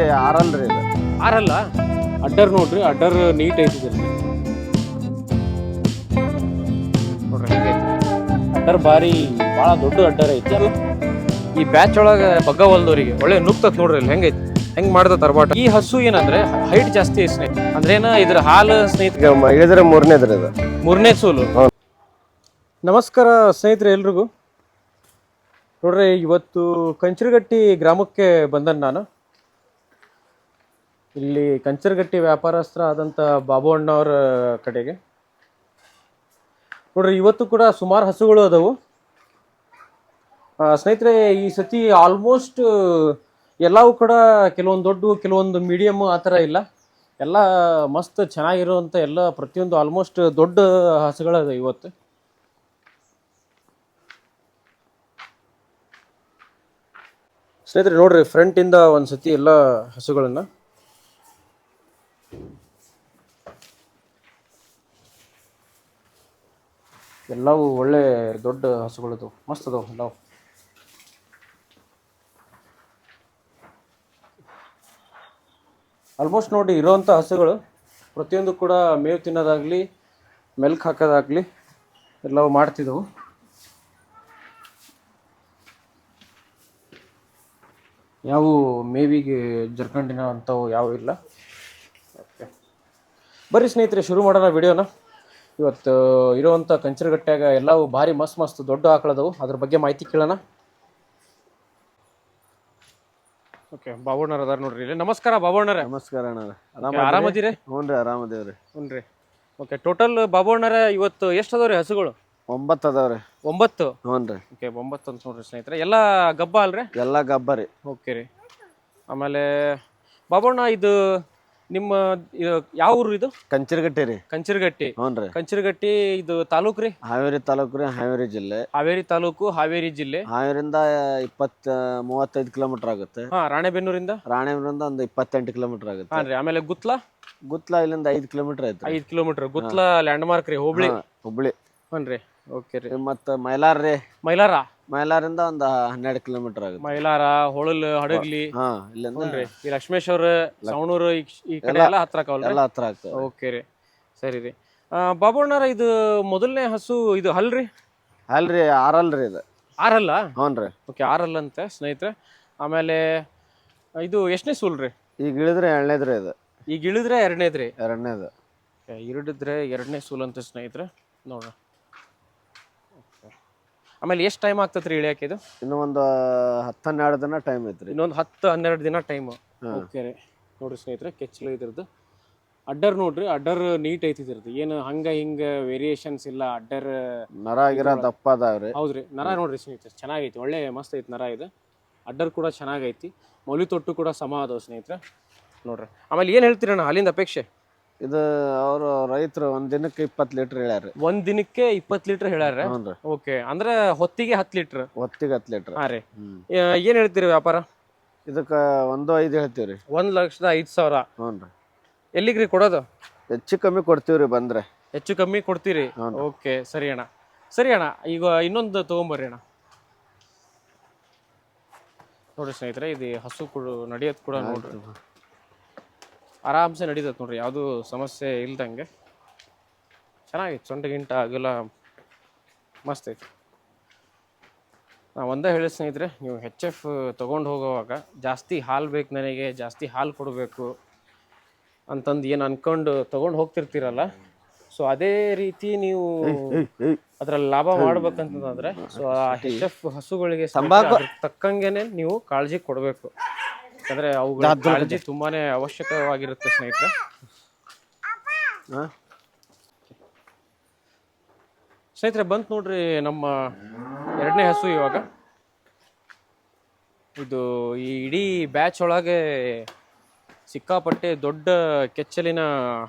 ಅಲ್ರಿ ಆರಲ್ರಿ ಇದು. ಆರಲ್ಲ? ಅಡ್ಡರ್ ನೋಡ್ರಿ ಅಡ್ಡರ್ ನೀಟ್ ಐತಿ ನೋಡ್ರಿ ಹೆಂಗೈತಿ. ಅಡ್ಡರ್ ಬಾರಿ ಭಾಳ ದೊಡ್ಡ ಅಡ್ಡರ್ ಐತಿ. ಈ ಬ್ಯಾಚ್ ಒಳಗ ಬಗ್ಗ ಹೊಲ್ದವ್ರಿಗೆ ಒಳ್ಳೆ ನುಗ್ತತ್ ನೋಡ್ರಿ ಇಲ್ಲಿ ಹೆಂಗೈತಿ. ಹೆಂಗ್ ಮಾಡ್ದ ತರಬಾಟ. ಈ ಹಸು ಏನಂದ್ರೆ ಹೈಟ್ ಜಾಸ್ತಿ ಐತಿ ಸ್ನೇಹಿತ ಅಂದ್ರೇನ ಇದ್ರ ಹಾಲು ಸ್ನೇಹಿತ ಇಳಿದ್ರೆ ಮೂರನೇದ್ರಿ ಇದು. ಮೂರನೇ ಸೋಲು. ಹೌದು. ನಮಸ್ಕಾರ ಸ್ನೇಹಿತರೆ ಎಲ್ರಿಗೂ. ನೋಡ್ರಿ ಇವತ್ತು ಕಂಚರಗಟ್ಟಿ ಗ್ರಾಮಕ್ಕೆ ಬಂದನ್ ನಾನು. ಇಲ್ಲಿ ಕಂಚರಗಟ್ಟಿ ವ್ಯಾಪಾರಸ್ಥ ಆದಂಥ ಬಾಬು ಅಣ್ಣವ್ರ ಕಡೆಗೆ. ನೋಡ್ರಿ, ಇವತ್ತು ಕೂಡ ಸುಮಾರು ಹಸುಗಳು ಅದಾವು. ಸ್ನೇಹಿತರೆ, ಈ ಸತಿ ಆಲ್ಮೋಸ್ಟ್ ಎಲ್ಲವೂ ಕೂಡ ಕೆಲವೊಂದು ದೊಡ್ಡ, ಕೆಲವೊಂದು ಮೀಡಿಯಮ್ ಆ ಥರ ಇಲ್ಲ. ಎಲ್ಲ ಮಸ್ತ್ ಚೆನ್ನಾಗಿರುವಂಥ ಎಲ್ಲ ಪ್ರತಿಯೊಂದು ಆಲ್ಮೋಸ್ಟ್ ದೊಡ್ಡ ಹಸುಗಳದ ಇವತ್ತು. ಸ್ನೇಹಿತರೆ, ನೋಡ್ರಿ ಫ್ರಂಟಿಂದ ಒಂದು ಒಂದ್ ಸತಿ ಎಲ್ಲ ಹಸುಗಳನ್ನ. ಎಲ್ಲವೂ ಒಳ್ಳೆ ದೊಡ್ಡ ಹಸುಗಳದು ಮಸ್ತ್ ಅದಾವ ಎಲ್ಲವು. ಆಲ್ಮೋಸ್ಟ್ ನೋಡಿ ಇರೋವಂಥ ಹಸುಗಳು, ಪ್ರತಿಯೊಂದು ಕೂಡ ಮೇವು ತಿನ್ನೋದಾಗಲಿ, ಮೆಲ್ಕ್ ಹಾಕೋದಾಗಲಿ, ಎಲ್ಲವೂ ಮಾಡ್ತಿದ್ದವು. ಯಾವ ಮೇವಿಗೆ ಜರ್ಕಂಡಿನ ಅಂಥವು ಯಾವ ಇಲ್ಲ. ಓಕೆ ಸ್ನೇಹಿತರೆ, ಶುರು ಮಾಡೋಣ ವಿಡಿಯೋನ. ಇವತ್ತು ಇರುವಂಥ ಕಂಚರಗಟ್ಟ್ಯಾಗ ಎಲ್ಲವೂ ಭಾರಿ ಮಸ್ತ್ ಮಸ್ತ್ ದೊಡ್ಡ ಆಕಳದವು ಅದ್ರ ಬಗ್ಗೆ ಮಾಹಿತಿ ಕೇಳೋಣ. ಓಕೆ ಬಾಬಣ್ಣರ ಅದಾರ ನೋಡ್ರಿ ಇಲ್ಲಿ. ನಮಸ್ಕಾರ ಬಾಬಣ್ಣರೇ ನಮಸ್ಕಾರ ಅಣ್ಣ. ಆರಾಮದಿರಿ ಹ್ಞೂ ರೀ ಆರಾಮದೇವ್ರಿ ಹ್ಞೂ ಓಕೆ ಟೋಟಲ್ ಬಾಬಣ್ಣರ ಇವತ್ತು ಎಷ್ಟು ಅದಾವ್ರಿ ಹಸುಗಳು? ಒಂಬತ್ತು ಅದಾವ್ರಿ. ಒಂಬತ್ತು? ಹ್ಞೂ ರೀ ಓಕೆ ಒಂಬತ್ತು ಅಂತ ನೋಡ್ರಿ ಸ್ನೇಹಿತರೆ. ಎಲ್ಲ ಗಬ್ಬ ಅಲ್ರಿ? ಎಲ್ಲ ಗಬ್ಬ ರೀ. ಓಕೆ ರೀ. ಆಮೇಲೆ ಬಾಬಣ್ಣ ಇದು ನಿಮ್ಮ ಯಾವ ಊರು ಇದು? ಕಂಚಿರಗಟ್ಟಿ ರೀ. ಕಂಚಿರಗಟ್ಟಿ ಹ್ಞೂ ರೀ. ಇದು ತಾಲೂಕು ರೀ? ಹಾವೇರಿ ತಾಲೂಕು ರೀ ಹಾವೇರಿ ಜಿಲ್ಲೆ. ಹಾವೇರಿ ತಾಲೂಕು ಹಾವೇರಿ ಜಿಲ್ಲೆ. ಹಾವೇರಿಂದ ಇಪ್ಪತ್ತ ಮೂವತ್ತೈದು ಕಿಲೋಮೀಟರ್ ಆಗುತ್ತೆ. ಹಾ ರಾಣೆಬೆನ್ನೂರಿಂದ? ರಾಣೆಬೆನ್ನೂರಿಂದ ಒಂದು ಇಪ್ಪತ್ತೆಂಟು ಕಿಲೋಮೀಟರ್ ಆಗುತ್ತೆ. ಹಾನ್ರಿ ಆಮೇಲೆ ಗುತ್ಲ? ಗುತ್ಲ ಇಲ್ಲಿಂದ ಐದು ಕಿಲೋಮೀಟರ್ ಐತೆ ಐದು ಕಿಲೋಮೀಟರ್. ಗುತ್ಲ ಲ್ಯಾಂಡ್ ಮಾರ್ಕ್ ರೀ ಹುಬ್ಳಿ? ಹುಬ್ಳಿ. ಹ್ಞೂ ರೀ ಓಕೆ ರೀ. ಮತ್ತು ಮೈಲಾರ ರೀ. ಮೈಲಾರ? ಮೈಲಾರಿಂದ ಒಂದ್ ಹನ್ನೆರಡು ಕಿಲೋಮೀಟರ್ ಆಗುತ್ತೆ. ಮೈಲಾರ ಹೊಳಲ್ ಹಡಗ್ಲಿ. ಹಾ ಇಲ್ಲಿಂದ ಹ್ಞೂ ಈ ಲಕ್ಷ್ಮೇಶ್ವರ ಸವಣೂರು ಈ ಈ ಕಡೆ ಎಲ್ಲ ಹತ್ರ ಎಲ್ಲ ಹತ್ರ ಆಗ್ತದೆ ಓಕೆ ರೀ. ಸರಿ ರೀ. ಬಾಬಣ್ಣರ ಇದು ಮೊದಲನೇ ಹಸು ಇದು ಹಲ್ರಿ ಅಲ್ರಿ ಆರಲ್ರಿ ಇದು. ಆರಲ್ಲ? ಹ್ಞೂ ರೀ. ಓಕೆ ಆರಲ್ಲ ಅಂತೆ ಸ್ನೇಹಿತರೆ. ಆಮೇಲೆ ಇದು ಎಷ್ಟನೇ ಸೂಲ್ ರೀ? ಈಗ ಇಳಿದ್ರೆ ಎಳ್ನೇದ್ರಿ ಇದು. ಈಗ ಇಳಿದ್ರೆ ಎರಡನೇದ್ರಿ ಎರಡನೇದು. ಇರಿಡಿದ್ರೆ ಎರಡನೇ ಸೂಲ್ ಅಂತ ಸ್ನೇಹಿತರೆ. ನೋಡ್ರಿ Okay. ಆಮೇಲೆ ಎಷ್ಟು ಟೈಮ್ ಆಗ್ತದೆ ರೀ ಇಳಿಯಕ್ಕೆ ಇದು? ಇನ್ನು ಒಂದು ಹತ್ತು ಹನ್ನೆರಡು ದಿನ ಟೈಮ್ ಐತ್ರಿ. ಇನ್ನೊಂದು ಹತ್ತು ಹನ್ನೆರಡು ದಿನ ಟೈಮ್ ಓಕೆ ರೀ. ನೋಡ್ರಿ ಸ್ನೇಹಿತರೆ ಕೆಚ್ಚಲು ಇದ್ರದ್ದು. ಅಡ್ಡರ್ ನೋಡ್ರಿ ಅಡ್ಡರ್ ನೀಟ್ ಐತಿ ಇದ್ರದ್ದು. ಏನು ಹಂಗ ಹಿಂಗ ವೇರಿಯೇಷನ್ಸ್ ಇಲ್ಲ ಅಡ್ಡರ್ ನರ ಗಿರ ದಪ್ಪ ಅದಾವ್ರಿ. ಹೌದ್ರಿ. ನರ ನೋಡ್ರಿ ಸ್ನೇಹಿತರೆ ಚೆನ್ನಾಗೈತಿ. ಒಳ್ಳೆ ಮಸ್ತ್ ಐತಿ ನರ ಇದು. ಅಡ್ಡರ್ ಕೂಡ ಚೆನ್ನಾಗೈತಿ. ಮೌಲಿ ತೊಟ್ಟು ಕೂಡ ಸಮ ಅದಾವ ಸ್ನೇಹಿತರೆ. ನೋಡ್ರಿ. ಆಮೇಲೆ ಏನು ಹೇಳ್ತೀರಣ್ಣ ಅಲ್ಲಿಂದ ಅಪೇಕ್ಷೆ? ಇದು ಅವರು ರೈತರು ಒಂದ್ ದಿನಕ್ಕೆ ಇಪ್ಪತ್ತು ಲೀಟರ್ ಹೇಳ್ಯಾರಿ. ಒಂದ್ ದಿನಕ್ಕೆ ಇಪ್ಪತ್ತು ಲೀಟರ್ ಹೇಳ್ಯಾರ? ಹ್ಞೂ ಓಕೆ ಅಂದ್ರೆ ಹೊತ್ತಿಗೆ ಹತ್ತು ಲೀಟರ್? ಹೊತ್ತಿಗೆ ಹತ್ತು ಲೀಟರ್. ಹಾ ರೀ. ಹ್ಮ್. ಏನ್ ಹೇಳ್ತೀರಿ ವ್ಯಾಪಾರ? ಇದಕ್ಕ ಒಂದು ಐದು ಹೇಳ್ತೀವ್ರಿ ಒಂದ್ ಲಕ್ಷದ ಐದ್ ಸಾವಿರ. ಹ್ಞೂ ರೀ. ಎಲ್ಲಿಗ್ರಿ ಕೊಡೋದು? ಹೆಚ್ಚು ಕಮ್ಮಿ ಕೊಡ್ತೀವ್ರಿ ಬಂದ್ರೆ. ಹೆಚ್ಚು ಕಮ್ಮಿ ಕೊಡ್ತೀರಿ? ಓಕೆ ಸರಿ ಅಣ್ಣ. ಸರಿ ಅಣ್ಣ ಈಗ ಇನ್ನೊಂದು ತಗೊಂಬರ್ರಿ ಅಣ್ಣ. ನೋಡ್ರಿ ಸ್ನೇಹಿತರೆ ಇದು ಹಸು ಕೂಡ ನಡೆಯೋದು ಕೂಡ ನೋಡ್ರಿ. ಆರಾಮ್ಸೆ ನಡೀತದೆ ನೋಡ್ರಿ ಯಾವುದು ಸಮಸ್ಯೆ ಇಲ್ದಂಗೆ. ಚೆನ್ನಾಗೈತೆ ಸೊಂಟ ಗಿಂಟ ಅಗಲ ಮಸ್ತ್ ಐತಿ. ನಾ ಒಂದೇ ಹೇಳಿ ಸ್ನೇಹಿತರೆ ನೀವು ಹೆಚ್ ಎಫ್ ತೊಗೊಂಡು ಹೋಗೋವಾಗ ಜಾಸ್ತಿ ಹಾಲು ಬೇಕು ನನಗೆ ಜಾಸ್ತಿ ಹಾಲು ಕೊಡಬೇಕು ಅಂತಂದು ಏನು ಅನ್ಕೊಂಡು ತೊಗೊಂಡು ಹೋಗ್ತಿರ್ತೀರಲ್ಲ ಸೊ ಅದೇ ರೀತಿ ನೀವು ಅದ್ರಲ್ಲಿ ಲಾಭ ಮಾಡ್ಬೇಕಂತಂದ್ರೆ ಸೊ ಆ ಹೆಚ್ ಎಫ್ ಹಸುಗಳಿಗೆ ತಂಬಾಕು- ತಕ್ಕಂಗೆನೆ ನೀವು ಕಾಳಜಿ ಕೊಡಬೇಕು. ಯಾಕಂದ್ರೆ ಅವುಗಳ ಕಾಳಜಿ ತುಂಬಾನೇ ಅವಶ್ಯಕವಾಗಿರುತ್ತೆ ಸ್ನೇಹಿತರೆ. ಸ್ನೇಹಿತರೆ ಬಂತು ನೋಡ್ರಿ ನಮ್ಮ ಎರಡನೇ ಹಸು ಇವಾಗ. ಇದು ಈ ಇಡೀ ಬ್ಯಾಚ್ ಒಳಗೆ ಸಿಕ್ಕಾಪಟ್ಟೆ ದೊಡ್ಡ ಕೆಚ್ಚಲಿನ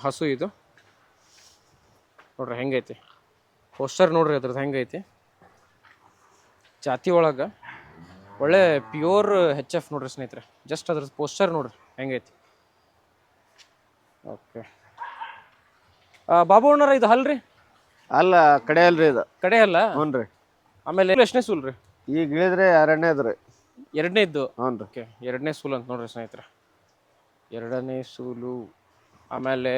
ಹಸು ಇದು. ನೋಡ್ರಿ ಹೆಂಗೈತಿ? ಪೋಸ್ಟರ್ ನೋಡ್ರಿ ಅದ್ರದ್ದು ಹೆಂಗೈತಿ? ಜಾತಿ ಒಳಗೆ ಒಳ್ಳೆ ಪ್ಯೂರ್ ಹೆಚ್ ಎಫ್ ನೋಡ್ರಿ ಸ್ನೇಹಿತರೆ. ಜಸ್ಟ್ ಅದ್ರದ್ದು ಪೋಸ್ಟರ್ ನೋಡ್ರಿ ಹೆಂಗೈತಿ. ಓಕೆ ಬಾಬು ಅಣ್ಣರ ಇದು ಹಲ್ರಿ ಅಲ್ಲ ಕಡೆ ಅಲ್ರಿ ಇದು. ಕಡೆ ಅಲ್ಲ? ಹ್ಞೂ ರೀ ಆಮೇಲೆ ಎಷ್ಟನೇ ಸೂಲ್ ರೀ? ಈಗ ಇಳಿದ್ರೆ ಎರಡನೇದು ರೀ. ಎರಡನೇದ್ದು? ಹ್ಞೂ ರೀ ಓಕೆ ಎರಡನೇ ಸೂಲ್ ಅಂತ ನೋಡ್ರಿ ಸ್ನೇಹಿತರೆ. ಎರಡನೇ ಸೂಲು. ಆಮೇಲೆ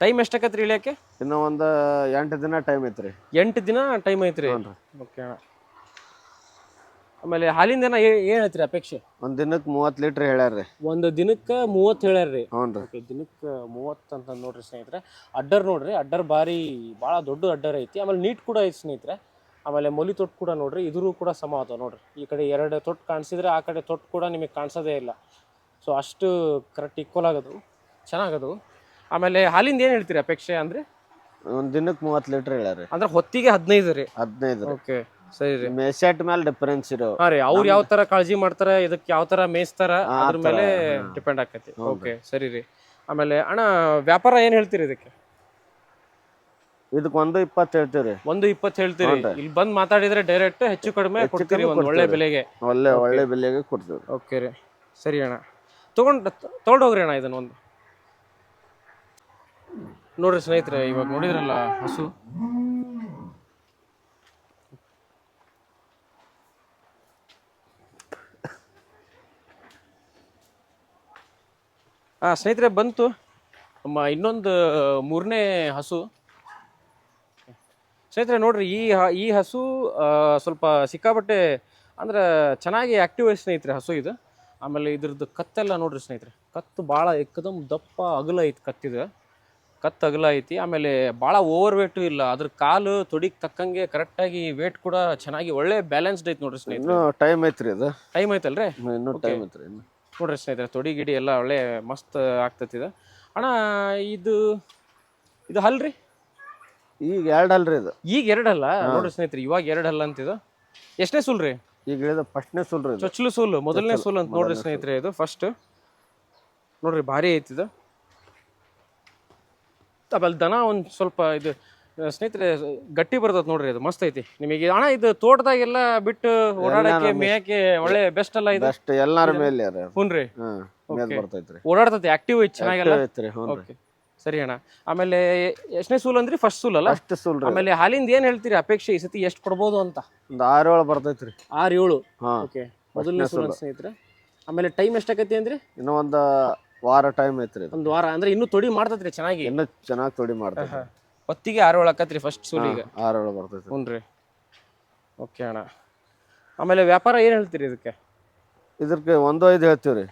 ಟೈಮ್ ಎಷ್ಟಾಕತ್ರಿ ಇಳಿಯೋಕ್ಕೆ? ಇನ್ನೂ ಒಂದು ಎಂಟು ದಿನ ಟೈಮ್ ಐತ್ರಿ. ಎಂಟು ದಿನ ಟೈಮ್ ಐತ್ರಿ? ಓಕೆ ಅಣ್ಣ. ಆಮೇಲೆ ಹಾಲಿಂದ ಏನ ಏನು ಹೇಳ್ತೀರಿ ಅಪೇಕ್ಷೆ? ಒಂದು ದಿನಕ್ಕೆ ಮೂವತ್ತು ಲೀಟರ್ ಹೇಳ್ಯಾರ್ರಿ. ಒಂದು ದಿನಕ್ಕೆ ಮೂವತ್ತು ಹೇಳ್ಯಾರ್ರಿ. ಹ್ಞೂ ರೀ ದಿನಕ್ಕೆ ಮೂವತ್ತು ಅಂತ ನೋಡ್ರಿ ಸ್ನೇಹಿತರೆ. ಅಡ್ಡರ್ ನೋಡ್ರಿ ಅಡ್ಡರ್ ಭಾರಿ ಭಾಳ ದೊಡ್ಡ ಅಡ್ಡರ್ ಐತಿ. ಆಮೇಲೆ ನೀಟ್ ಕೂಡ ಐತಿ ಸ್ನೇಹಿತರೆ. ಆಮೇಲೆ ಮೊಲಿ ತೊಟ್ಟು ಕೂಡ ನೋಡ್ರಿ ಇದ್ರೂ ಕೂಡ ಸಮ ಅದಾವ ನೋಡ್ರಿ. ಈ ಕಡೆ ಎರಡು ತೊಟ್ಟು ಕಾಣಿಸಿದ್ರೆ ಆ ಕಡೆ ತೊಟ್ಟು ಕೂಡ ನಿಮಗೆ ಕಾಣಿಸೋದೇ ಇಲ್ಲ. ಸೊ ಅಷ್ಟು ಕರೆಕ್ಟ್ ಈಕ್ವಲ್ ಆಗೋದು. ಚೆನ್ನಾಗದು. ಆಮೇಲೆ ಹಾಲಿಂದ ಏನು ಹೇಳ್ತೀರಿ ಅಪೇಕ್ಷೆ ಅಂದರೆ? ಒಂದು ದಿನಕ್ಕೆ ಮೂವತ್ತು ಲೀಟ್ರ್ ಹೇಳ್ಯಾರ್ರಿ. ಅಂದ್ರೆ ಹೊತ್ತಿಗೆ ಹದಿನೈದು ರೀ. ಹದಿನೈದು ಓಕೆ. ಸರಿ ರೀ. ಮೇಸೆಟ್ ಮೇಲೆ ಡಿಫರೆನ್ಸ್ ಇರೋ ಹಾ ರೀ ಅವ್ರು ಯಾವ ತರ ಕಾಳಜಿ ಮಾಡ್ತಾರೆ ಇದಕ್ಕೆ ಯಾವ ತರ ಮೇಯಿಸ್ತಾರ ಅದ್ರ ಮೇಲೆ ಡಿಪೆಂಡ್ ಆಕೈತಿ. ಓಕೆ ಸರಿ ರೀ. ಆಮೇಲೆ ಅಣ್ಣ ವ್ಯಾಪಾರ ಏನ್ ಹೇಳ್ತೀರಿ ಇದಕ್ಕೆ? ಇದಕ್ಕೆ ಒಂದು ಇಪ್ಪತ್ತು ಹೇಳ್ತೀರಿ ಒಂದು ಇಪ್ಪತ್ತು ಹೇಳ್ತೀರಿ. ಇಲ್ಲಿ ಬಂದು ಮಾತಾಡಿದ್ರೆ ಡೈರೆಕ್ಟ್ ಹೆಚ್ಚು ಕಡಿಮೆ ಕೊಡ್ತೀರಿ ಒಂದು ಒಳ್ಳೆ ಬೆಲೆಗೆ. ಒಳ್ಳೆ ಒಳ್ಳೆ ಬೆಲೆಗೆ ಕೊಡ್ತೀವಿ ಓಕೆ ರೀ. ಸರಿ ಅಣ್ಣ. ತಗೊಂಡ್ ತಗೊಂಡೋಗ್ರಿ ಹೋಗ್ರಿ ಅಣ್ಣ ಇದನ್ನ ಒಂದು. ನೋಡ್ರಿ ಸ್ನೇಹಿತರೆ ಇವಾಗ ನೋಡಿದ್ರಲ್ಲ ಹಸು. ಸ್ನೇಹಿತರೆ ಬಂತು. ನಮ್ಮ ಇನ್ನೊಂದು ಮೂರನೇ ಹಸು. ಸ್ನೇಹಿತರೆ ನೋಡ್ರಿ ಈ ಹ- ಈ ಹಸು ಸ್ವಲ್ಪ ಸಿಕ್ಕಾಪಟ್ಟೆ ಅಂದ್ರೆ ಚೆನ್ನಾಗಿ ಆಕ್ಟಿವ್ ಐತೆ ಸ್ನೇಹಿತರೆ ಹಸು ಇದು. ಆಮೇಲೆ ಇದ್ರದ್ದು ಕತ್ತೆಲ್ಲ ನೋಡ್ರಿ ಸ್ನೇಹಿತರೆ ಕತ್ತು ಭಾಳ ಎಕ್ಕದಮ್ ದಪ್ಪ ಅಗಲ ಐತಿ ಕತ್ತಿದ. ಕತ್ತು ಅಗಲ ಐತಿ ಆಮೇಲೆ ಭಾಳ ಓವರ್ ವೇಟು ಇಲ್ಲ. ಅದ್ರ ಕಾಲು ತೊಡಿಗೆ ತಕ್ಕಂಗೆ ಕರೆಕ್ಟಾಗಿ ವೇಟ್ ಕೂಡ ಚೆನ್ನಾಗಿ ಒಳ್ಳೆ ಬ್ಯಾಲೆನ್ಸ್ಡ್ ಐತಿ ನೋಡ್ರಿ ಸ್ನೇಹಿತರೆ. ಟೈಮ್ ಐತ್ರಿ ಅದು. ಟೈಮ್ ಐತಲ್ರಿ? ಇನ್ನೂ ಟೈಮ್ ಐತ್ರಿ ಇನ್ನು. ನೋಡ್ರಿ ಸ್ನೇಹಿತರೆ ತೊಡಿ ಗಿಡಿ ಎಲ್ಲ ಒಳ್ಳೆ ಮಸ್ತ್ ಆಗ್ತೈತಿ ಇದು ಅಣ್ಣ ಇದು ಇದು ಹಲ್ರಿ? ಈಗ ಎರಡು ಅಲ್ರಿ ಇದು. ಈಗ ಎರಡಲ್ಲ ನೋಡ್ರಿ ಸ್ನೇಹಿತರೆ ಇವಾಗ ಎರಡಲ್ಲ ಅಂತಿದು. ಎಷ್ಟನೇ ಸುಲ್ರಿ? ಈಗ ಫಸ್ಟ್ನೇ ಸುಲ್ರಿ ಇದು. ಚೊಚ್ಚಲು ಸುಲ್ ಮೊದಲನೇ ಸುಲ್ ಅಂತ ನೋಡ್ರಿ ಸ್ನೇಹಿತರೆ ಇದು ಫಸ್ಟ್. ನೋಡ್ರಿ ಭಾರಿ ಐತಿ ಇದು ಆಮೇಲೆ ದನ ಒಂದು ಸ್ವಲ್ಪ ಇದು ಸ್ನೇಹಿತರೆ ಗಟ್ಟಿ ಬರ್ತದ ನೋಡ್ರಿ ಇದು ಮಸ್ತ್ ಐತಿ. ನಿಮಗೆ ಅಣ್ಣ ಇದು ತೋಟದಾಗೆಲ್ಲ ಬಿಟ್ಟು ಓಡಾಡಕ್ಕೆ ಮೇಯಕ್ಕೆ ಒಳ್ಳೆ ಬೆಸ್ಟ್ ಅಲ್ಲ ಇದು? ಬೆಸ್ಟ್ ಎಲ್ಲಾರ ಮೇಲೆ ಹುನ್ರಿ? ಬರ್ತೈತ್ರಿ. ಓಡಾಡ್ತೈತಿ ಆಕ್ಟಿವ್ ಐತಿ ಚೆನ್ನಾಗೆಲ್ಲ? ಐತ್ರಿ ಓಕೆ ಸರಿ ಅಣ್ಣ. ಆಮೇಲೆ ಎಷ್ಟನೇ ಸೂಲ್ ಅಂದ್ರಿ? ಫಸ್ಟ್ ಸೂಲ್ ಅಲ್ಲ? ಅಷ್ಟು ಸೂಲ್ ಆಮೇಲೆ ಹಾಲಿಂದ ಏನ್ ಹೇಳ್ತೀರಿ ಅಪೇಕ್ಷೆ ಈ ಸತಿ ಎಷ್ಟು ಕೊಡ್ಬೋದು ಅಂತ? ಒಂದು ಆರು ಏಳು ಬರ್ತೈತ್ರಿ. ಆರು ಏಳು? ಓಕೆ ಮೊದಲನೇ ಸೂಲ್ ಸ್ನೇಹಿತರೆ. ಆಮೇಲೆ ಟೈಮ್ ಎಷ್ಟಾಕೈತಿ ಅಂದ್ರೆ? ಇನ್ನೂ ಒಂದು ವಾರ ಟೈಮ್ ಐತ್ರಿ ಒಂದು ವಾರ ಅಂದ್ರೆ ಇನ್ನೂ ತೊಡಿ ಮಾಡ್ತೈತ್ರಿ ಚೆನ್ನಾಗಿ. ಇನ್ನೂ ಚೆನ್ನಾಗಿ ತೊಡಿ ಮಾಡ್ತೈತಿ ಹೊತ್ತಿಗೆ ಆರು ಏಳು ಆಕತ್ರಿ ಫಸ್ಟ್ ಸೂಲಿಗೆ. ಆರು ಏಳು ಬರ್ತೈತೆ. ಹ್ಞೂ ರೀ. ಓಕೆ ಅಣ್ಣ. ಆಮೇಲೆ ವ್ಯಾಪಾರ ಏನು ಹೇಳ್ತೀರಿ ಇದಕ್ಕೆ? ಇದಕ್ಕೆ ಒಂದು ಐದು ಹೇಳ್ತೀವಿ ರೀ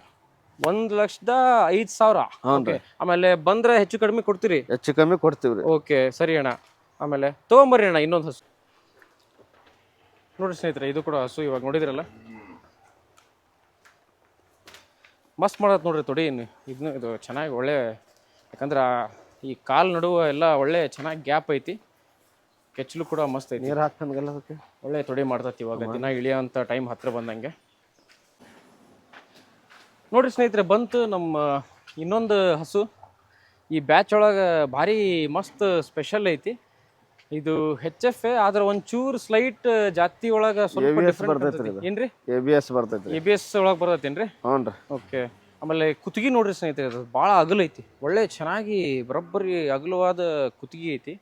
ಒಂದು ಲಕ್ಷದ ಐದು ಸಾವಿರ? ಹ್ಞೂ ಓಕೆ ಆಮೇಲೆ ಬಂದರೆ ಹೆಚ್ಚು ಕಡಿಮೆ ಕೊಡ್ತೀರಿ? ಹೆಚ್ಚು ಕಮ್ಮಿ ಕೊಡ್ತೀವಿ ರೀ ಓಕೆ ಸರಿ ಅಣ್ಣ. ಆಮೇಲೆ ತೊಗೊಂಬರ್ರಿ ಅಣ್ಣ ಇನ್ನೊಂದು ಹಸು. ನೋಡಿ ಸ್ನೇಹಿತರೆ ಇದು ಕೂಡ ಹಸು ಇವಾಗ ನೋಡಿದ್ರಲ್ಲ? ಮಸ್ತ್ ಮಾಡತ್ ನೋಡ್ರಿ ತೊಡಿ. ಇನ್ನು ಇದನ್ನು ಇದು ಚೆನ್ನಾಗಿ ಒಳ್ಳೆ ಯಾಕಂದ್ರೆ ಈ ಕಾಲ್ ನಡುವ ಎಲ್ಲ ಒಳ್ಳೆ ಚೆನ್ನಾಗಿ ಗ್ಯಾಪ್ ಐತಿ. ಕೆಚ್ಚಲು ಕೂಡ ಮಸ್ತ್ ಐತಿ. ನೀರು ಹಾಕ್ತಂಗೆಲ್ಲ ಅದಕ್ಕೆ? ಒಳ್ಳೆ ತೊಡೆ ಮಾಡ್ತೈತಿ ಇವಾಗ. ದಿನ ಇಳಿಯೋಂಥ ಟೈಮ್ ಹತ್ರ ಬಂದಂಗೆ. ನೋಡಿ ಸ್ನೇಹಿತರೆ ಬಂತು ನಮ್ಮ ಇನ್ನೊಂದು ಹಸು. ಈ ಬ್ಯಾಚ್ ಒಳಗೆ ಭಾರಿ ಮಸ್ತ್ ಸ್ಪೆಷಲ್ ಐತಿ. ಇದು ಹೆಚ್ ಎಫ್ ಎ ಆದ್ರೆ ಒಂಚೂರು ಸ್ಲೈಟ್ ಜಾತಿ ಒಳಗೆ ಸ್ವಲ್ಪ ಡಿಫ್ರೆಂಟ್. ಏನ್ರಿ? ಎ ಬಿ ಎಸ್ ಬರ್ತೈತಿ ಎ ಬಿ ಎಸ್ ಒಳಗೆ ಬರ್ತೈತೇನ್ರಿ? ಹ್ಞೂ ರೀ ಓಕೆ ಆಮೇಲೆ ಕುತ್ತಿಗೆ ನೋಡ್ರಿ ಸ್ನೇಹಿತರೆ, ಅದು ಭಾಳ ಅಗಲೈತಿ ಒಳ್ಳೆ ಚೆನ್ನಾಗಿ ಬರೋಬ್ಬರಿ ಅಗಲವಾದ ಕುತ್ತಿಗೆ ಐತಿ.